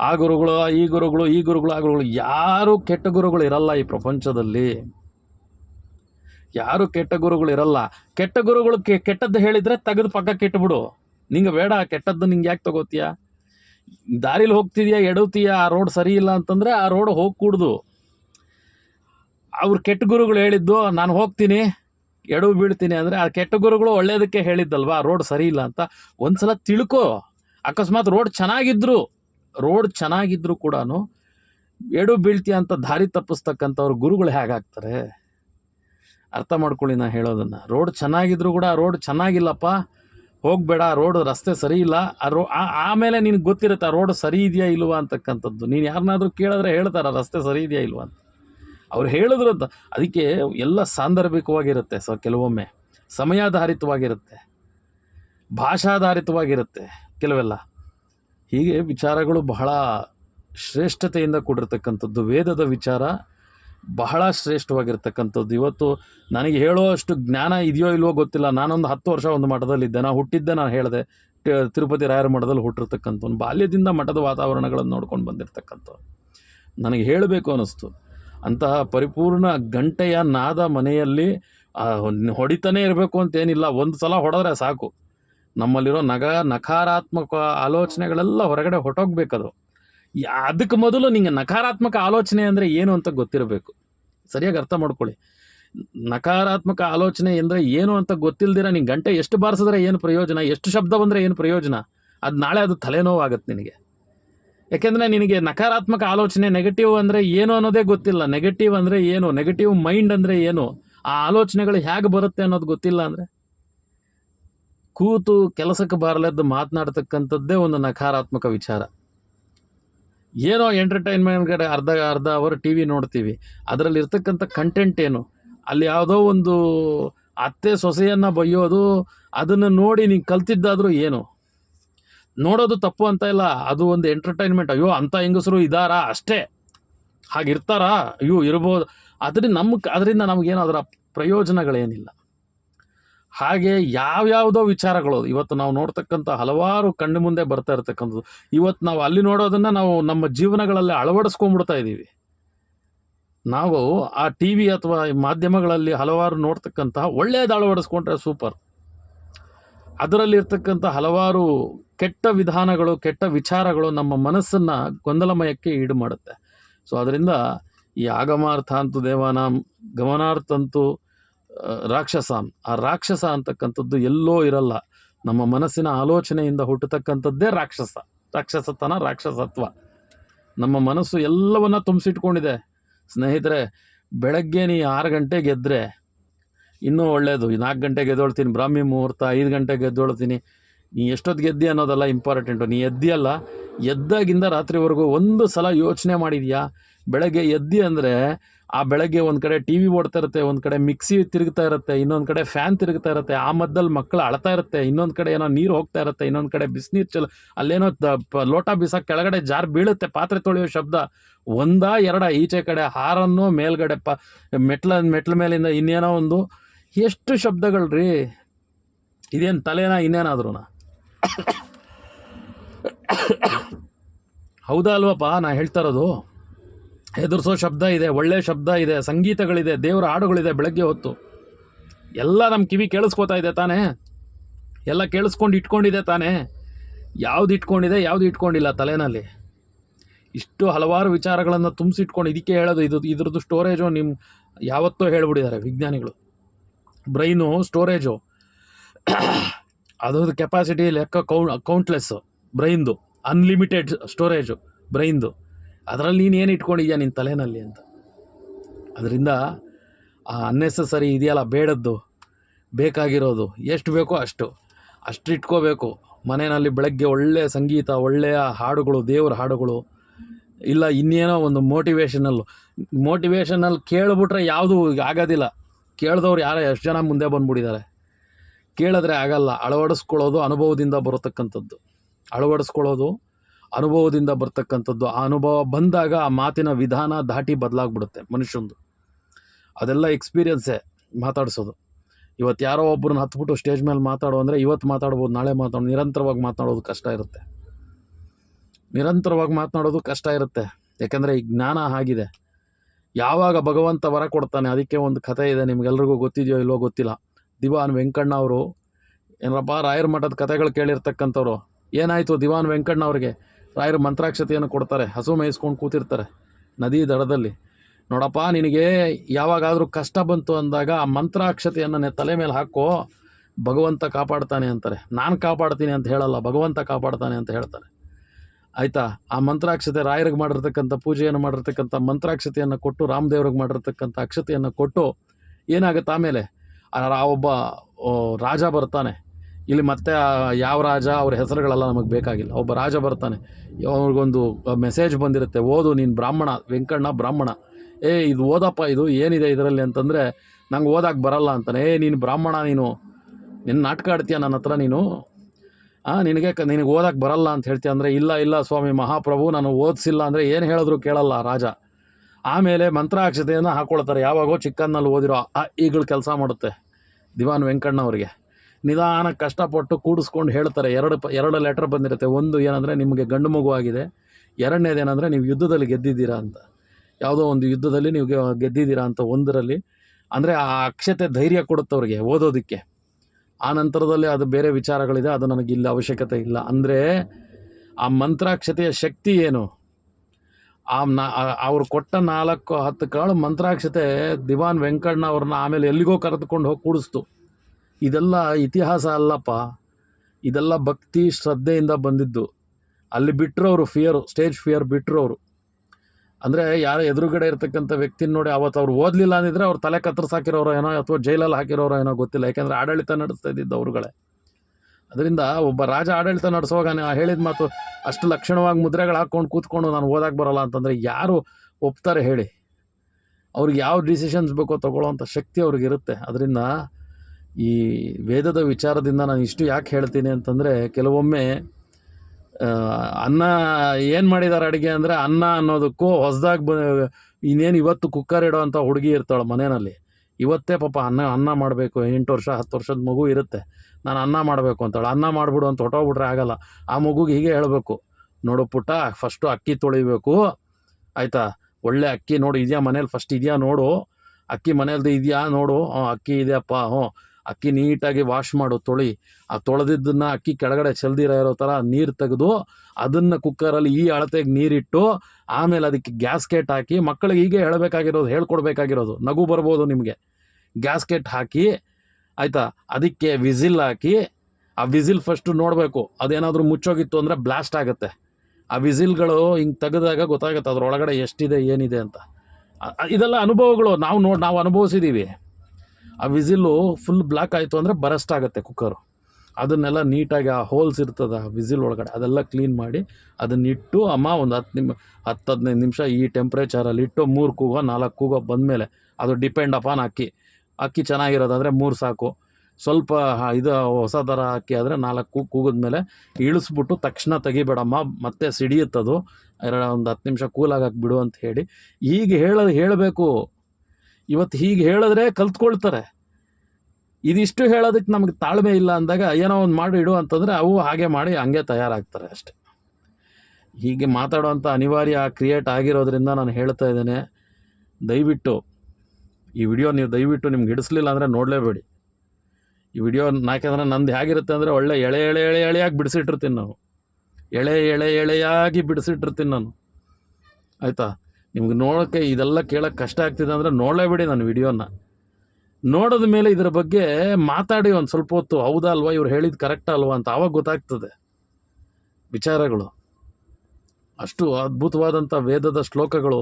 ಆ ಗುರುಗಳು, ಈ ಗುರುಗಳು ಈ ಗುರುಗಳು, ಆ ಗುರುಗಳು, ಯಾರು ಕೆಟ್ಟ ಗುರುಗಳು ಇರಲ್ಲ ಈ ಪ್ರಪಂಚದಲ್ಲಿ. ಯಾರು ಕೆಟ್ಟ ಗುರುಗಳು ಇರಲ್ಲ. ಕೆಟ್ಟ ಗುರುಗಳು ಕೆಟ್ಟದ್ದು ಹೇಳಿದರೆ ತೆಗೆದು ಪಕ್ಕಕ್ಕೆ ಇಟ್ಬಿಡು ನಿಂಗೆ ಬೇಡ, ಕೆಟ್ಟದ್ದು ನಿಂಗೆ ಯಾಕೆ ತಗೋತೀಯ? ದಾರಿಲಿ ಹೋಗ್ತಿದ್ಯಾ ಎಡವ್ತೀಯ ಆ ರೋಡ್ ಸರಿ ಇಲ್ಲ ಅಂತಂದರೆ ಆ ರೋಡ್ ಹೋಗ್ಕೂಡ್ದು ಅವ್ರ ಕೆಟ್ಟ ಗುರುಗಳು ಹೇಳಿದ್ದು, ನಾನು ಹೋಗ್ತೀನಿ, ಎಡವು ಬೀಳ್ತೀನಿ ಅಂದರೆ ಆ ಕೆಟ್ಟ ಗುರುಗಳು ಒಳ್ಳೇದಕ್ಕೆ ಹೇಳಿದ್ದಲ್ವಾ ರೋಡ್ ಸರಿ ಇಲ್ಲ ಅಂತ. ಒಂದ್ಸಲ ತಿಳ್ಕೊ. ಅಕಸ್ಮಾತ್ ರೋಡ್ ಚೆನ್ನಾಗಿದ್ರು ರೋಡ್ ಚೆನ್ನಾಗಿದ್ರು ಕೂಡ ಎಡು ಬೀಳ್ತೀಯ ಅಂತ ದಾರಿ ತಪ್ಪಿಸ್ತಕ್ಕಂಥವ್ರು ಗುರುಗಳು ಹೇಗಾಗ್ತಾರೆ? ಅರ್ಥ ಮಾಡ್ಕೊಳ್ಳಿ ನಾ ಹೇಳೋದನ್ನು. ರೋಡ್ ಚೆನ್ನಾಗಿದ್ರು ಕೂಡ ರೋಡ್ ಚೆನ್ನಾಗಿಲ್ಲಪ್ಪ. ಹೋಗಬೇಡ, ರೋಡ್ ರಸ್ತೆ ಸರಿ ಇಲ್ಲ, ಆ ರೋ ಆಮೇಲೆ ನಿನಗೆ ಗೊತ್ತಿರುತ್ತೆ ಆ ರೋಡ್ ಸರಿ ಇದೆಯಾ ಇಲ್ವಾ ಅಂತಕ್ಕಂಥದ್ದು. ನೀನು ಯಾರನ್ನಾದ್ರೂ ಕೇಳಿದ್ರೆ ಹೇಳ್ತಾರ, ರಸ್ತೆ ಸರಿ ಇದೆಯಾ ಇಲ್ವಾ ಅಂತ. ಅವ್ರು ಹೇಳಿದ್ರು ಅಂತ. ಅದಕ್ಕೆ ಎಲ್ಲ ಸಾಂದರ್ಭಿಕವಾಗಿರುತ್ತೆ ಸೊ, ಕೆಲವೊಮ್ಮೆ. ಸಮಯಾಧಾರಿತವಾಗಿರುತ್ತೆ. ಭಾಷಾಧಾರಿತವಾಗಿರುತ್ತೆ ಕೆಲವೆಲ್ಲ. ಹೀಗೆ ವಿಚಾರಗಳು ಬಹಳ ಶ್ರೇಷ್ಠತೆಯಿಂದ ಕೂಡಿರ್ತಕ್ಕಂಥದ್ದು ವೇದದ ವಿಚಾರ. ಬಹಳ ಶ್ರೇಷ್ಠವಾಗಿರ್ತಕ್ಕಂಥದ್ದು. ಇವತ್ತು ನನಗೆ ಹೇಳುವಷ್ಟು ಜ್ಞಾನ ಇದೆಯೋ ಇಲ್ವೋ ಗೊತ್ತಿಲ್ಲ. ನಾನೊಂದು ಹತ್ತು ವರ್ಷ ಒಂದು ಮಠದಲ್ಲಿದ್ದೆ. ನಾನು ಹುಟ್ಟಿದ್ದೆ ನಾನು ಹೇಳಿದೆ. ತಿರುಪತಿ ರಾಯರ ಮಠದಲ್ಲಿ ಹುಟ್ಟಿರ್ತಕ್ಕಂಥವ್ನು. ಬಾಲ್ಯದಿಂದ ಮಠದ ವಾತಾವರಣಗಳನ್ನು ನೋಡ್ಕೊಂಡು ಬಂದಿರತಕ್ಕಂಥವ್ನು. ನನಗೆ ಹೇಳಬೇಕು ಅನ್ನಿಸ್ತು. ಅಂತಹ ಪರಿಪೂರ್ಣ ಗಂಟೆಯ ನಾದ ಮನೆಯಲ್ಲಿ ಹೊಡಿತಾನೇ ಇರಬೇಕು ಅಂತೇನಿಲ್ಲ. ಒಂದು ಸಲ ಹೊಡೆದ್ರೆ ಸಾಕು. ನಮ್ಮಲ್ಲಿರೋ ನಗ ನಕಾರಾತ್ಮಕ ಆಲೋಚನೆಗಳೆಲ್ಲ ಹೊರಗಡೆ ಹೊಟ್ಟೋಗ್ಬೇಕದು ಅದಕ್ಕೆ ಮೊದಲು ನಿಮಗೆ ನಕಾರಾತ್ಮಕ ಆಲೋಚನೆ ಅಂದರೆ ಏನು ಅಂತ ಗೊತ್ತಿರಬೇಕು. ಸರಿಯಾಗಿ ಅರ್ಥ ಮಾಡ್ಕೊಳ್ಳಿ. ನಕಾರಾತ್ಮಕ ಆಲೋಚನೆ ಅಂದರೆ ಏನು ಅಂತ ಗೊತ್ತಿಲ್ಲದಿರ ನಿಂಗೆ ಗಂಟೆ ಎಷ್ಟು ಬಾರಿಸಿದ್ರೆ ಏನು ಪ್ರಯೋಜನ, ಎಷ್ಟು ಶಬ್ದ ಬಂದರೆ ಏನು ಪ್ರಯೋಜನ? ಅದು ನಾಳೆ ಅದು ತಲೆನೋವಾಗತ್ತೆ ನಿನಗೆ. ಯಾಕೆಂದರೆ ನಿನಗೆ ನಕಾರಾತ್ಮಕ ಆಲೋಚನೆ ನೆಗೆಟಿವ್ ಅಂದರೆ ಏನು ಅನ್ನೋದೇ ಗೊತ್ತಿಲ್ಲ. ನೆಗೆಟಿವ್ ಅಂದರೆ ಏನು? ನೆಗೆಟಿವ್ ಮೈಂಡ್ ಅಂದರೆ ಏನು? ಆ ಆಲೋಚನೆಗಳು ಹೇಗೆ ಬರುತ್ತೆ ಅನ್ನೋದು ಗೊತ್ತಿಲ್ಲ ಅಂದರೆ? ಕೂತು ಕೆಲಸಕ್ಕೆ ಬಾರಲೆದ್ದು ಮಾತನಾಡ್ತಕ್ಕಂಥದ್ದೇ ಒಂದು ನಕಾರಾತ್ಮಕ ವಿಚಾರ. ಏನೋ ಎಂಟರ್ಟೈನ್ಮೆಂಟ್ ಕಡೆ ಅರ್ಧ ಅರ್ಧ ಅವರ್ ಟಿ ವಿ ನೋಡ್ತೀವಿ. ಅದರಲ್ಲಿ ಇರ್ತಕ್ಕಂಥ ಕಂಟೆಂಟ್ ಏನು? ಅಲ್ಲಿ ಯಾವುದೋ ಒಂದು ಅತ್ತೆ ಸೊಸೆಯನ್ನು ಬೈಯೋದು ಅದನ್ನು ನೋಡಿ ನೀನು ಕಲ್ತಿದ್ದಾದರೂ ಏನು? ನೋಡೋದು ತಪ್ಪು ಅಂತ ಇಲ್ಲ. ಅದು ಒಂದು ಎಂಟರ್ಟೈನ್ಮೆಂಟ್ ಅಯ್ಯೋ, ಅಂಥ ಹೆಂಗಸರು ಇದ್ದಾರಾ ಅಷ್ಟೇ. ಹಾಗಿರ್ತಾರಾ? ಅಯ್ಯೋ, ಇರ್ಬೋದು. ಅದರಿಂದ ನಮ್ಗೆ ಅದರಿಂದ ನಮಗೇನು ಅದರ ಪ್ರಯೋಜನಗಳೇನಿಲ್ಲ. ಹಾಗೆ ಯಾವ್ಯಾವುದೋ ವಿಚಾರಗಳು. ಇವತ್ತು ನಾವು ನೋಡ್ತಕ್ಕಂಥ ಹಲವಾರು ಕಣ್ಣು ಮುಂದೆ ಬರ್ತಾ ಇರತಕ್ಕಂಥದ್ದು. ಇವತ್ತು ನಾವು ಅಲ್ಲಿ ನೋಡೋದನ್ನು ನಾವು ನಮ್ಮ ಜೀವನಗಳಲ್ಲಿ ಅಳವಡಿಸ್ಕೊಂಡ್ಬಿಡ್ತಾ ಇದ್ದೀವಿ. ನಾವು ಆ ಟಿ ವಿ ಅಥವಾ ಮಾಧ್ಯಮಗಳಲ್ಲಿ ಹಲವಾರು ನೋಡ್ತಕ್ಕಂತಹ ಒಳ್ಳೆಯದು ಅಳವಡಿಸ್ಕೊಂಡ್ರೆ ಸೂಪರ್. ಅದರಲ್ಲಿರ್ತಕ್ಕಂಥ ಹಲವಾರು ಕೆಟ್ಟ ವಿಧಾನಗಳು, ಕೆಟ್ಟ ವಿಚಾರಗಳು ನಮ್ಮ ಮನಸ್ಸನ್ನು ಗೊಂದಲಮಯಕ್ಕೆ ಈಡು ಮಾಡುತ್ತೆ. ಸೊ, ಅದರಿಂದ ಈ ಆಗಮಾರ್ಥಾಂತು ದೇವಾನಾಂ ಗಮನಾರ್ಥಂತು ರಾಕ್ಷಸಾಂ, ಆ ರಾಕ್ಷಸ ಅಂತಕ್ಕಂಥದ್ದು ಎಲ್ಲೋ ಇರಲ್ಲ. ನಮ್ಮ ಮನಸ್ಸಿನ ಆಲೋಚನೆಯಿಂದ ಹುಟ್ಟತಕ್ಕಂಥದ್ದೇ ರಾಕ್ಷಸ. ರಾಕ್ಷಸತನ, ರಾಕ್ಷಸತ್ವ. ನಮ್ಮ ಮನಸ್ಸು ಎಲ್ಲವನ್ನ ತುಂಬಿಸಿಟ್ಕೊಂಡಿದೆ. ಸ್ನೇಹಿತರೆ, ಬೆಳಗ್ಗೆ ನೀ ಆರು ಗಂಟೆ ಎದ್ದರೆ ಇನ್ನೂ ಒಳ್ಳೆಯದು ನಾಲ್ಕು ಗಂಟೆಗೆ ಎದ್ದೊಳ್ತೀನಿ. ಬ್ರಾಹ್ಮಿ ಮುಹೂರ್ತ, ಐದು ಗಂಟೆಗೆ ಎದ್ದೊಳ್ತೀನಿ. ನೀ ಎಷ್ಟೊತ್ತು ಗೆದ್ದಿ ಅನ್ನೋದಲ್ಲ ಇಂಪಾರ್ಟೆಂಟು ನೀ ಎದ್ದಿಯಲ್ಲ, ಎದ್ದಾಗಿಂದ ರಾತ್ರಿವರೆಗೂ ಒಂದು ಸಲ ಯೋಚನೆ ಮಾಡಿದ್ಯಾ? ಬೆಳಗ್ಗೆ ಎದ್ದಿ ಅಂದರೆ ಆ ಬೆಳಗ್ಗೆ ಒಂದು ಕಡೆ ಟಿ ವಿ ಓಡ್ತಾ ಇರುತ್ತೆ, ಒಂದು ಕಡೆ ಮಿಕ್ಸಿ ತಿರುಗ್ತಾ ಇರುತ್ತೆ, ಇನ್ನೊಂದು ಕಡೆ ಫ್ಯಾನ್ ತಿರುಗ್ತಾ ಇರುತ್ತೆ, ಆ ಮಧ್ಯದಲ್ಲಿ ಮಕ್ಕಳು ಅಳ್ತಾ ಇರುತ್ತೆ, ಇನ್ನೊಂದು ಕಡೆ ಏನೋ ನೀರು ಹೋಗ್ತಾ ಇರುತ್ತೆ, ಇನ್ನೊಂದು ಕಡೆ ಬಿಸಿನೀರು ಚಲ, ಅಲ್ಲೇನೋ ಲೋಟ ಬಿಸಾಕ್ ಕೆಳಗಡೆ ಜಾರ್ ಬೀಳುತ್ತೆ, ಪಾತ್ರೆ ತೊಳೆಯೋ ಶಬ್ದ. ಒಂದ ಎರಡ ಈಚೆ ಕಡೆ ಹಾರನ್ನು ಮೇಲ್ಗಡೆ ಪ ಮೆಟ್ಲ ಮೆಟ್ಲ ಮೇಲಿಂದ ಇನ್ನೇನೋ ಒಂದು, ಎಷ್ಟು ಶಬ್ದಗಳು ರೀ ಇದೇನು ತಲೆನಾ ಇನ್ನೇನಾದ್ರೂ ಹೌದಾ ಅಲ್ವಪ್ಪ ನಾ ಹೇಳ್ತಾ ಇರೋದು? ಹೆದರ್ಸೋ ಶಬ್ದ ಇದೆ, ಒಳ್ಳೆ ಶಬ್ದ ಇದೆ, ಸಂಗೀತಗಳಿದೆ, ದೇವರ ಹಾಡುಗಳಿದೆ ಬೆಳಗ್ಗೆ ಹೊತ್ತು. ಎಲ್ಲ ನಮ್ಮ ಕಿವಿ ಕೇಳಿಸ್ಕೊತಾ ಇದೆ ತಾನೇ? ಎಲ್ಲ ಕೇಳಿಸ್ಕೊಂಡು ಇಟ್ಕೊಂಡಿದೆ ತಾನೇ? ಯಾವ್ದು ಇಟ್ಕೊಂಡಿದೆ, ಯಾವ್ದು ಇಟ್ಕೊಂಡಿಲ್ಲ ತಲೆನಲ್ಲಿ? ಇಷ್ಟು ಹಲವಾರು ವಿಚಾರಗಳನ್ನು ತುಂಬಿಸಿಟ್ಕೊಂಡು ಇದಕ್ಕೆ ಹೇಳೋದು, ಇದು, ಇದ್ರದ್ದು ಸ್ಟೋರೇಜು ನಿಮ್ಮ ಯಾವತ್ತೋ ಹೇಳ್ಬಿಟ್ಟಿದ್ದಾರೆ ವಿಜ್ಞಾನಿಗಳು. ಬ್ರೈನು ಸ್ಟೋರೇಜು ಅದ್ರದ್ದು ಕೆಪಾಸಿಟಿ ಲೆಕ್ಕ ಕೌ ಕೌಂಟ್ಲೆಸ್ಸು ಬ್ರೈನ್ದು ಅನ್ಲಿಮಿಟೆಡ್ ಸ್ಟೋರೇಜು ಬ್ರೈನ್ದು ಅದರಲ್ಲಿ ನೀನು ಏನು ಇಟ್ಕೊಂಡಿದ್ಯಾ ನಿನ್ನ ತಲೆನಲ್ಲಿ ಅಂತ. ಅದರಿಂದ ಆ ಅನ್ನೆಸಸರಿ ಇದೆಯಲ್ಲ ಬೇಡದ್ದು, ಬೇಕಾಗಿರೋದು, ಎಷ್ಟು ಬೇಕೋ ಅಷ್ಟು. ಅಷ್ಟು ಇಟ್ಕೋಬೇಕು. ಮನೆಯಲ್ಲಿ ಬೆಳಗ್ಗೆ ಒಳ್ಳೆಯ ಸಂಗೀತ, ಒಳ್ಳೆಯ ಹಾಡುಗಳು, ದೇವರ ಹಾಡುಗಳು, ಇಲ್ಲ ಇನ್ನೇನೋ ಒಂದು ಮೋಟಿವೇಶನಲ್ಲು ಮೋಟಿವೇಶನಲ್ಲಿ ಕೇಳಿಬಿಟ್ರೆ ಯಾವುದು ಆಗೋದಿಲ್ಲ. ಕೇಳಿದವ್ರು ಯಾರೋ, ಎಷ್ಟು ಜನ ಮುಂದೆ ಬಂದ್ಬಿಟ್ಟಿದ್ದಾರೆ. ಕೇಳಿದ್ರೆ ಆಗಲ್ಲ, ಅಳವಡಿಸ್ಕೊಳ್ಳೋದು ಅನುಭವದಿಂದ ಬರತಕ್ಕಂಥದ್ದು. ಅಳವಡಿಸ್ಕೊಳ್ಳೋದು ಅನುಭವದಿಂದ ಬರ್ತಕ್ಕಂಥದ್ದು, ಆ ಅನುಭವ ಬಂದಾಗ ಆ ಮಾತಿನ ವಿಧಾನ ದಾಟಿ ಬದಲಾಗ್ಬಿಡುತ್ತೆ ಮನುಷ್ಯಂದು. ಅದೆಲ್ಲ ಎಕ್ಸ್ಪೀರಿಯನ್ಸೇ ಮಾತಾಡಿಸೋದು. ಇವತ್ತು ಯಾರೋ ಒಬ್ಬರನ್ನ ಹತ್ಬಿಟ್ಟು ಸ್ಟೇಜ್ ಮೇಲೆ ಮಾತಾಡೋ ಅಂದರೆ ಇವತ್ತು ಮಾತಾಡ್ಬೋದು, ನಾಳೆ ಮಾತಾಡೋ, ನಿರಂತರವಾಗಿ ಮಾತನಾಡೋದು ಕಷ್ಟ ಇರುತ್ತೆ. ನಿರಂತರವಾಗಿ ಮಾತನಾಡೋದು ಕಷ್ಟ ಇರುತ್ತೆ. ಯಾಕಂದರೆ ಈ ಜ್ಞಾನ ಆಗಿದೆ. ಯಾವಾಗ ಭಗವಂತ ವರ ಕೊಡ್ತಾನೆ, ಅದಕ್ಕೆ ಒಂದು ಕಥೆ ಇದೆ ನಿಮಗೆಲ್ರಿಗೂ ಗೊತ್ತಿದೆಯೋ ಇಲ್ವೋ ಗೊತ್ತಿಲ್ಲ. ದಿವಾನ್ ವೆಂಕಣ್ಣ ಅವರು, ಏನಪ್ಪ ರಾಯರ ಮಠದ ಕಥೆಗಳು ಕೇಳಿರ್ತಕ್ಕಂಥವ್ರು, ಏನಾಯಿತು ದಿವಾನ್ ವೆಂಕಣ್ಣ ಅವ್ರಿಗೆ? ರಾಯರ ಮಂತ್ರಾಕ್ಷತೆಯನ್ನು ಕೊಡ್ತಾರೆ, ಹಸು ಮೇಯಿಸ್ಕೊಂಡು ಕೂತಿರ್ತಾರೆ ನದಿ ದಡದಲ್ಲಿ. ನೋಡಪ್ಪ, ನಿನಗೆ ಯಾವಾಗಾದರೂ ಕಷ್ಟ ಬಂತು ಅಂದಾಗ ಆ ಮಂತ್ರಾಕ್ಷತೆಯನ್ನು ತಲೆ ಮೇಲೆ ಹಾಕೋ, ಭಗವಂತ ಕಾಪಾಡ್ತಾನೆ ಅಂತಾರೆ. ನಾನು ಕಾಪಾಡ್ತೀನಿ ಅಂತ ಹೇಳಲ್ಲ, ಭಗವಂತ ಕಾಪಾಡ್ತಾನೆ ಅಂತ ಹೇಳ್ತಾರೆ. ಆಯಿತಾ? ಆ ಮಂತ್ರಾಕ್ಷತೆ ರಾಯರಿಗೆ ಮಾಡಿರ್ತಕ್ಕಂಥ ಪೂಜೆಯನ್ನು ಮಾಡಿರ್ತಕ್ಕಂಥ ಮಂತ್ರಾಕ್ಷತೆಯನ್ನು ಕೊಟ್ಟು, ರಾಮದೇವ್ರಿಗೆ ಮಾಡಿರ್ತಕ್ಕಂಥ ಅಕ್ಷತೆಯನ್ನು ಕೊಟ್ಟು ಏನಾಗುತ್ತೆ ಆಮೇಲೆ? ಆ ಒಬ್ಬ ರಾಜ ಬರ್ತಾನೆ. ಇಲ್ಲಿ ಮತ್ತೆ ಯಾವ ರಾಜ, ಅವ್ರ ಹೆಸರುಗಳೆಲ್ಲ ನಮಗೆ ಬೇಕಾಗಿಲ್ಲ. ಒಬ್ಬ ರಾಜ ಬರ್ತಾನೆ. ಅವ್ರಿಗೊಂದು ಮೆಸೇಜ್ ಬಂದಿರುತ್ತೆ, ಓದು ನೀನು ಬ್ರಾಹ್ಮಣ, ವೆಂಕಣ್ಣ ಬ್ರಾಹ್ಮಣ. ಏ, ಇದು ಓದಪ್ಪ, ಇದು ಏನಿದೆ ಇದರಲ್ಲಿ ಅಂತಂದರೆ, ನಂಗೆ ಓದಕ್ಕೆ ಬರಲ್ಲ ಅಂತಾನೆ. ಏ, ನೀನು ಬ್ರಾಹ್ಮಣ ನೀನು ನಿನ್ನ ನಾಟಕ ಆಡ್ತೀಯ ನನ್ನ ಹತ್ರ ನೀನು? ನಿನಗೆ ನಿನಗೆ ಓದಕ್ಕೆ ಬರಲ್ಲ ಅಂತ ಹೇಳ್ತೀಯ ಅಂದರೆ, ಇಲ್ಲ ಇಲ್ಲ ಸ್ವಾಮಿ, ಮಹಾಪ್ರಭು, ನಾನು ಓದಿಸಿಲ್ಲ ಅಂದರೆ ಏನು ಹೇಳಿದ್ರು ಕೇಳಲ್ಲ ರಾಜ. ಆಮೇಲೆ ಮಂತ್ರಾಕ್ಷತೆಯನ್ನು ಹಾಕ್ಕೊಳ್ತಾರೆ ಯಾವಾಗೋ ಚಿಕ್ಕನ್ನಲ್ಲಿ ಓದಿರೋ ಆ ಈಗಳು ಕೆಲಸ ಮಾಡುತ್ತೆ, ದಿವಾನ್ ವೆಂಕಣ್ಣ ಅವರಿಗೆ ನಿಧಾನ ಕಷ್ಟಪಟ್ಟು ಕೂಡಿಸ್ಕೊಂಡು ಹೇಳ್ತಾರೆ, ಎರಡು ಎರಡು ಲೆಟರ್ ಬಂದಿರುತ್ತೆ. ಒಂದು ಏನಂದರೆ ನಿಮಗೆ ಗಂಡು ಮಗುವಾಗಿದೆ ಆಗಿದೆ. ಎರಡನೇದು ಏನಂದರೆ ನೀವು ಯುದ್ಧದಲ್ಲಿ ಗೆದ್ದಿದ್ದೀರಾ ಅಂತ. ಯಾವುದೋ ಒಂದು ಯುದ್ಧದಲ್ಲಿ ನೀವು ಗೆದ್ದಿದ್ದೀರಾ ಅಂತ ಒಂದರಲ್ಲಿ. ಅಂದರೆ ಆ ಅಕ್ಷತೆ ಧೈರ್ಯ ಕೊಡುತ್ತೆ ಅವ್ರಿಗೆ ಓದೋದಕ್ಕೆ. ಆ ನಂತರದಲ್ಲಿ ಅದು ಬೇರೆ ವಿಚಾರಗಳಿದೆ, ಅದು ನನಗೆ ಇಲ್ಲಿ ಅವಶ್ಯಕತೆ ಇಲ್ಲ. ಅಂದರೆ ಆ ಮಂತ್ರಾಕ್ಷತೆಯ ಶಕ್ತಿ ಏನು? ಆ ನಾ ಅವ್ರು ಕೊಟ್ಟ ನಾಲ್ಕು, ಹತ್ತು ಕಾಳು ಮಂತ್ರಾಕ್ಷತೆ ದಿವಾನ್ ವೆಂಕಣ್ಣ ಅವ್ರನ್ನ ಆಮೇಲೆ ಎಲ್ಲಿಗೋ ಕರೆದುಕೊಂಡು ಹೋಗಿ ಕೂಡಿಸ್ತು. ಇದೆಲ್ಲ ಇತಿಹಾಸ ಅಲ್ಲಪ್ಪ. ಇದೆಲ್ಲ ಭಕ್ತಿ ಶ್ರದ್ಧೆಯಿಂದ ಬಂದಿದ್ದು. ಅಲ್ಲಿ ಬಿಟ್ಟರು ಅವರು ಫಿಯರು ಸ್ಟೇಜ್ ಫಿಯರ್ ಬಿಟ್ಟರು ಅವರು ಅಂದರೆ ಯಾರ ಎದುರುಗಡೆ ಇರ್ತಕ್ಕಂಥ ವ್ಯಕ್ತಿನ ನೋಡಿ ಅವತ್ತು ಅವ್ರು ಓದಲಿಲ್ಲ ಅಂದಿದ್ರೆ ಅವ್ರು ತಲೆ ಕತ್ತರಿಸಾಕಿರೋರು ಏನೋ ಅಥವಾ ಜೈಲಲ್ಲಿ ಹಾಕಿರೋರೋ ಏನೋ ಗೊತ್ತಿಲ್ಲ. ಯಾಕೆಂದರೆ ಆಡಳಿತ ನಡೆಸ್ತಾ ಇದ್ದಿದ್ದು ಅವರುಗಳೇ. ಅದರಿಂದ ಒಬ್ಬ ರಾಜ ಆಡಳಿತ ನಡೆಸುವಾಗ ನಾ ಹೇಳಿದ ಮಾತು, ಅಷ್ಟು ಲಕ್ಷಣವಾಗಿ ಮುದ್ರೆಗಳು ಹಾಕ್ಕೊಂಡು ಕೂತ್ಕೊಂಡು ನಾನು ಓದಕ್ಕೆ ಬರೋಲ್ಲ ಅಂತಂದರೆ ಯಾರು ಒಪ್ತಾರೆ ಹೇಳಿ. ಅವ್ರಿಗೆ ಯಾವ ಡಿಸಿಷನ್ಸ್ ಬೇಕೋ ತಗೊಳ್ಳೋವಂಥ ಶಕ್ತಿ ಅವ್ರಿಗಿರುತ್ತೆ ಅದರಿಂದ ಈ ವೇದದ ವಿಚಾರದಿಂದ ನಾನು ಇಷ್ಟು ಯಾಕೆ ಹೇಳ್ತೀನಿ ಅಂತಂದರೆ ಕೆಲವೊಮ್ಮೆ ಅನ್ನ ಏನು ಮಾಡಿದ್ದಾರೆ ಅಡುಗೆ ಅಂದರೆ ಅನ್ನ ಅನ್ನೋದಕ್ಕೂ ಹೊಸದಾಗಿ ಬ, ಇನ್ನೇನು ಇವತ್ತು ಕುಕ್ಕರ್ ಇಡೋ ಅಂಥ ಹುಡುಗಿ ಇರ್ತಾಳೆ ಮನೆಯಲ್ಲಿ. ಇವತ್ತೇ ಪಾಪ ಅನ್ನ ಅನ್ನ ಮಾಡಬೇಕು, ಎಂಟು ವರ್ಷ, ಹತ್ತು ವರ್ಷದ ಮಗು ಇರುತ್ತೆ. ನಾನು ಅನ್ನ ಮಾಡಬೇಕು ಅಂತಾಳೆ. ಅನ್ನ ಮಾಡಿಬಿಡು ಅಂತ ಹೊಟ್ಟೋಗ್ಬಿಟ್ರೆ ಆಗಲ್ಲ. ಆ ಮಗುಗೆ ಹೀಗೆ ಹೇಳಬೇಕು. ನೋಡು ಪುಟ್ಟ ಫಸ್ಟು ಅಕ್ಕಿ ತೊಳಿಬೇಕು. ಆಯಿತಾ? ಒಳ್ಳೆ ಅಕ್ಕಿ ನೋಡು, ಇದೆಯಾ ಮನೇಲಿ? ಫಸ್ಟ್ ಇದೆಯಾ ನೋಡು. ಅಕ್ಕಿ ಮನೇಲ್ದು ಇದೆಯಾ? ನೋಡು. ಹ್ಞೂ ಅಕ್ಕಿ ಇದೆಯಪ್ಪ ಹ್ಞೂ ಅಕ್ಕಿ ನೀಟಾಗಿ ವಾಶ್ ಮಾಡು, ತೊಳಿ. ಆ ತೊಳೆದಿದ್ದನ್ನು ಅಕ್ಕಿ ಕೆಳಗಡೆ ಚೆಲ್ದಿರ ಇರೋ ಥರ ನೀರು ತೆಗೆದು ಅದನ್ನು ಕುಕ್ಕರಲ್ಲಿ ಈ ಅಳತೆಗೆ ನೀರಿಟ್ಟು ಆಮೇಲೆ ಅದಕ್ಕೆ ಗ್ಯಾಸ್ಕೆಟ್ ಹಾಕಿ ಮಕ್ಕಳಿಗೆ ಹೀಗೆ ಹೇಳಬೇಕಾಗಿರೋದು, ಹೇಳ್ಕೊಡ್ಬೇಕಾಗಿರೋದು. ನಗು ಬರ್ಬೋದು ನಿಮಗೆ. ಗ್ಯಾಸ್ಕೆಟ್ ಹಾಕಿ, ಆಯಿತಾ? ಅದಕ್ಕೆ ವಿಸಿಲ್ ಹಾಕಿ, ಆ ವಿಸಿಲ್ ಫಸ್ಟು ನೋಡಬೇಕು. ಅದೇನಾದರೂ ಮುಚ್ಚೋಗಿತ್ತು ಅಂದರೆ ಬ್ಲಾಸ್ಟ್ ಆಗುತ್ತೆ. ಆ ವಿಸಿಲ್ಗಳು ಹಿಂಗೆ ತೆಗೆದಾಗ ಗೊತ್ತಾಗುತ್ತೆ ಅದರೊಳಗಡೆ ಎಷ್ಟಿದೆ, ಏನಿದೆ ಅಂತ. ಇದೆಲ್ಲ ಅನುಭವಗಳು. ನಾವು ನೋಡಿ ನಾವು ಅನುಭವಿಸಿದ್ದೀವಿ ಆ ವಿಸಿಲು ಫುಲ್ ಬ್ಲ್ಯಾಕ್ ಆಯಿತು ಅಂದರೆ ಬರಸ್ಟ್ ಆಗುತ್ತೆ ಕುಕ್ಕರು ಅದನ್ನೆಲ್ಲ ನೀಟಾಗಿ ಆ ಹೋಲ್ಸ್ ಇರ್ತದೆ ಆ ವಿಸಿಲ್ ಒಳಗಡೆ, ಅದೆಲ್ಲ ಕ್ಲೀನ್ ಮಾಡಿ ಅದನ್ನಿಟ್ಟು ಅಮ್ಮ ಒಂದು ಹತ್ತು ನಿಮ್, ಹತ್ತು ಹದಿನೈದು ನಿಮಿಷ ಈ ಟೆಂಪ್ರೇಚರಲ್ಲಿ ಇಟ್ಟು ಮೂರು ಕೂಗೋ, ನಾಲ್ಕು ಕೂಗೋ ಬಂದಮೇಲೆ ಅದು ಡಿಪೆಂಡ್ ಅಪಾನ್ ಅಕ್ಕಿ. ಅಕ್ಕಿ ಚೆನ್ನಾಗಿರೋದಾದರೆ ಮೂರು ಸಾಕು. ಸ್ವಲ್ಪ ಇದು ಹೊಸ ಥರ ಅಕ್ಕಿ ಆದರೆ ನಾಲ್ಕು ಕೂಗು ಕೂಗಿದ್ಮೇಲೆ ಇಳಿಸ್ಬಿಟ್ಟು ತಕ್ಷಣ ತೆಗಿಬೇಡಮ್ಮ, ಮತ್ತೆ ಸಿಡಿಯುತ್ತದು. ಎರಡು, ಒಂದು ಹತ್ತು ನಿಮಿಷ ಕೂಲಾಗಕ್ಕೆ ಬಿಡು ಅಂತ ಹೇಳಿ. ಈಗ ಹೇಳೋದು ಹೇಳಬೇಕು. ಇವತ್ತು ಹೀಗೆ ಹೇಳಿದ್ರೆ ಕಲ್ತ್ಕೊಳ್ತಾರೆ. ಇದಿಷ್ಟು ಹೇಳೋದಕ್ಕೆ ನಮಗೆ ತಾಳ್ಮೆ ಇಲ್ಲ ಅಂದಾಗ ಏನೋ ಒಂದು ಮಾಡಿ ಇಡು ಅಂತಂದರೆ ಅವು ಹಾಗೆ ಮಾಡಿ ಹಂಗೆ ತಯಾರಾಗ್ತಾರೆ ಅಷ್ಟೆ. ಹೀಗೆ ಮಾತಾಡುವಂಥ ಅನಿವಾರ್ಯ ಕ್ರಿಯೇಟ್ ಆಗಿರೋದ್ರಿಂದ ನಾನು ಹೇಳ್ತಾ ಇದ್ದೇನೆ, ದಯವಿಟ್ಟು ಈ ವಿಡಿಯೋ ನೀವು ದಯವಿಟ್ಟು ನಿಮ್ಗೆ ಹಿಡಿಸ್ಲಿಲ್ಲ ಅಂದರೆ ನೋಡಲೇಬೇಡಿ. ಈ ವಿಡಿಯೋ ಯಾಕೆಂದರೆ ನಂದು ಹೇಗಿರುತ್ತೆ ಅಂದರೆ ಒಳ್ಳೆ ಎಳೆ ಎಳೆ ಎಳೆ ಎಳೆಯಾಗಿ ಬಿಡಿಸಿಟ್ಟಿರ್ತೀನಿ ನಾವು. ಎಳೆ ಎಳೆ ಎಳೆಯಾಗಿ ಬಿಡಿಸಿಟ್ಟಿರ್ತೀನಿ ನಾನು. ಆಯಿತಾ? ನಿಮ್ಗೆ ನೋಡೋಕ್ಕೆ ಇದೆಲ್ಲ ಕೇಳೋಕ್ಕೆ ಕಷ್ಟ ಆಗ್ತಿದೆ ಅಂದರೆ ನೋಡಲೇಬೇಡಿ ನನ್ನ ವಿಡಿಯೋನ. ನೋಡಿದ ಮೇಲೆ ಇದರ ಬಗ್ಗೆ ಮಾತಾಡಿ ಒಂದು ಸ್ವಲ್ಪ ಹೊತ್ತು, ಹೌದಾ ಅಲ್ವಾ? ಇವ್ರು ಹೇಳಿದ್ದು ಕರೆಕ್ಟಾ ಅಲ್ವಾ ಅಂತ ಆವಾಗ ಗೊತ್ತಾಗ್ತದೆ. ವಿಚಾರಗಳು. ಅಷ್ಟು ಅದ್ಭುತವಾದಂಥ ವೇದದ ಶ್ಲೋಕಗಳು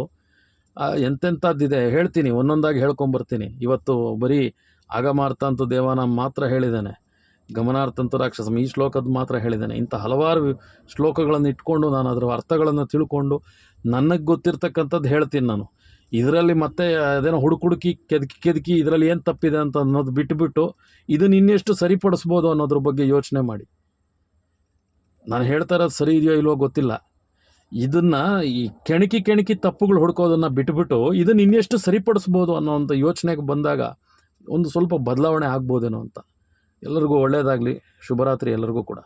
ಎಂತೆಂಥದ್ದಿದೆ? ಹೇಳ್ತೀನಿ, ಒಂದೊಂದಾಗಿ ಹೇಳ್ಕೊಂಬರ್ತೀನಿ. ಇವತ್ತು ಬರೀ ಆಗಮಾರ್ಥಂತು ದೇವಾನ ಮಾತ್ರ ಹೇಳಿದ್ದೇನೆ. ಗಮನಾರ್ಥಂತು ರಾಕ್ಷಸಂ, ಈ ಶ್ಲೋಕದ ಮಾತ್ರ ಹೇಳಿದ್ದೇನೆ. ಇಂಥ ಹಲವಾರು ಶ್ಲೋಕಗಳನ್ನು ಇಟ್ಕೊಂಡು ನಾನು ಅದರ ಅರ್ಥಗಳನ್ನು ತಿಳ್ಕೊಂಡು ನನಗೆ ಗೊತ್ತಿರ್ತಕ್ಕಂಥದ್ದು ಹೇಳ್ತೀನಿ ನಾನು. ಇದರಲ್ಲಿ ಮತ್ತೆ ಅದೇನೋ ಹುಡುಕುಡುಕಿ, ಕೆದಕಿ ಕೆದಕಿ ಇದರಲ್ಲಿ ಏನು ತಪ್ಪಿದೆ ಅಂತ ಅನ್ನೋದು ಬಿಟ್ಟುಬಿಟ್ಟು ಇದನ್ನು ಇನ್ನೆಷ್ಟು ಸರಿಪಡಿಸ್ಬೋದು ಅನ್ನೋದ್ರ ಬಗ್ಗೆ ಯೋಚನೆ ಮಾಡಿ. ನಾನು ಹೇಳ್ತಾ ಇರೋದು ಸರಿ ಇದೆಯೋ ಇಲ್ವೋ ಗೊತ್ತಿಲ್ಲ. ಇದನ್ನು ಈ ಕೆಣಕಿ ಕೆಣಕಿ ತಪ್ಪುಗಳು ಹುಡ್ಕೋದನ್ನು ಬಿಟ್ಬಿಟ್ಟು ಇದನ್ನು ಇನ್ನೆಷ್ಟು ಸರಿಪಡಿಸ್ಬೋದು ಅನ್ನೋವಂಥ ಯೋಚನೆಗೆ ಬಂದಾಗ ಒಂದು ಸ್ವಲ್ಪ ಬದಲಾವಣೆ ಆಗ್ಬೋದೇನೋ ಅಂತ. ಎಲ್ಲರಿಗೂ ಒಳ್ಳೆಯದಾಗಲಿ ಶುಭರಾತ್ರಿ ಎಲ್ಲರಿಗೂ ಕೂಡ.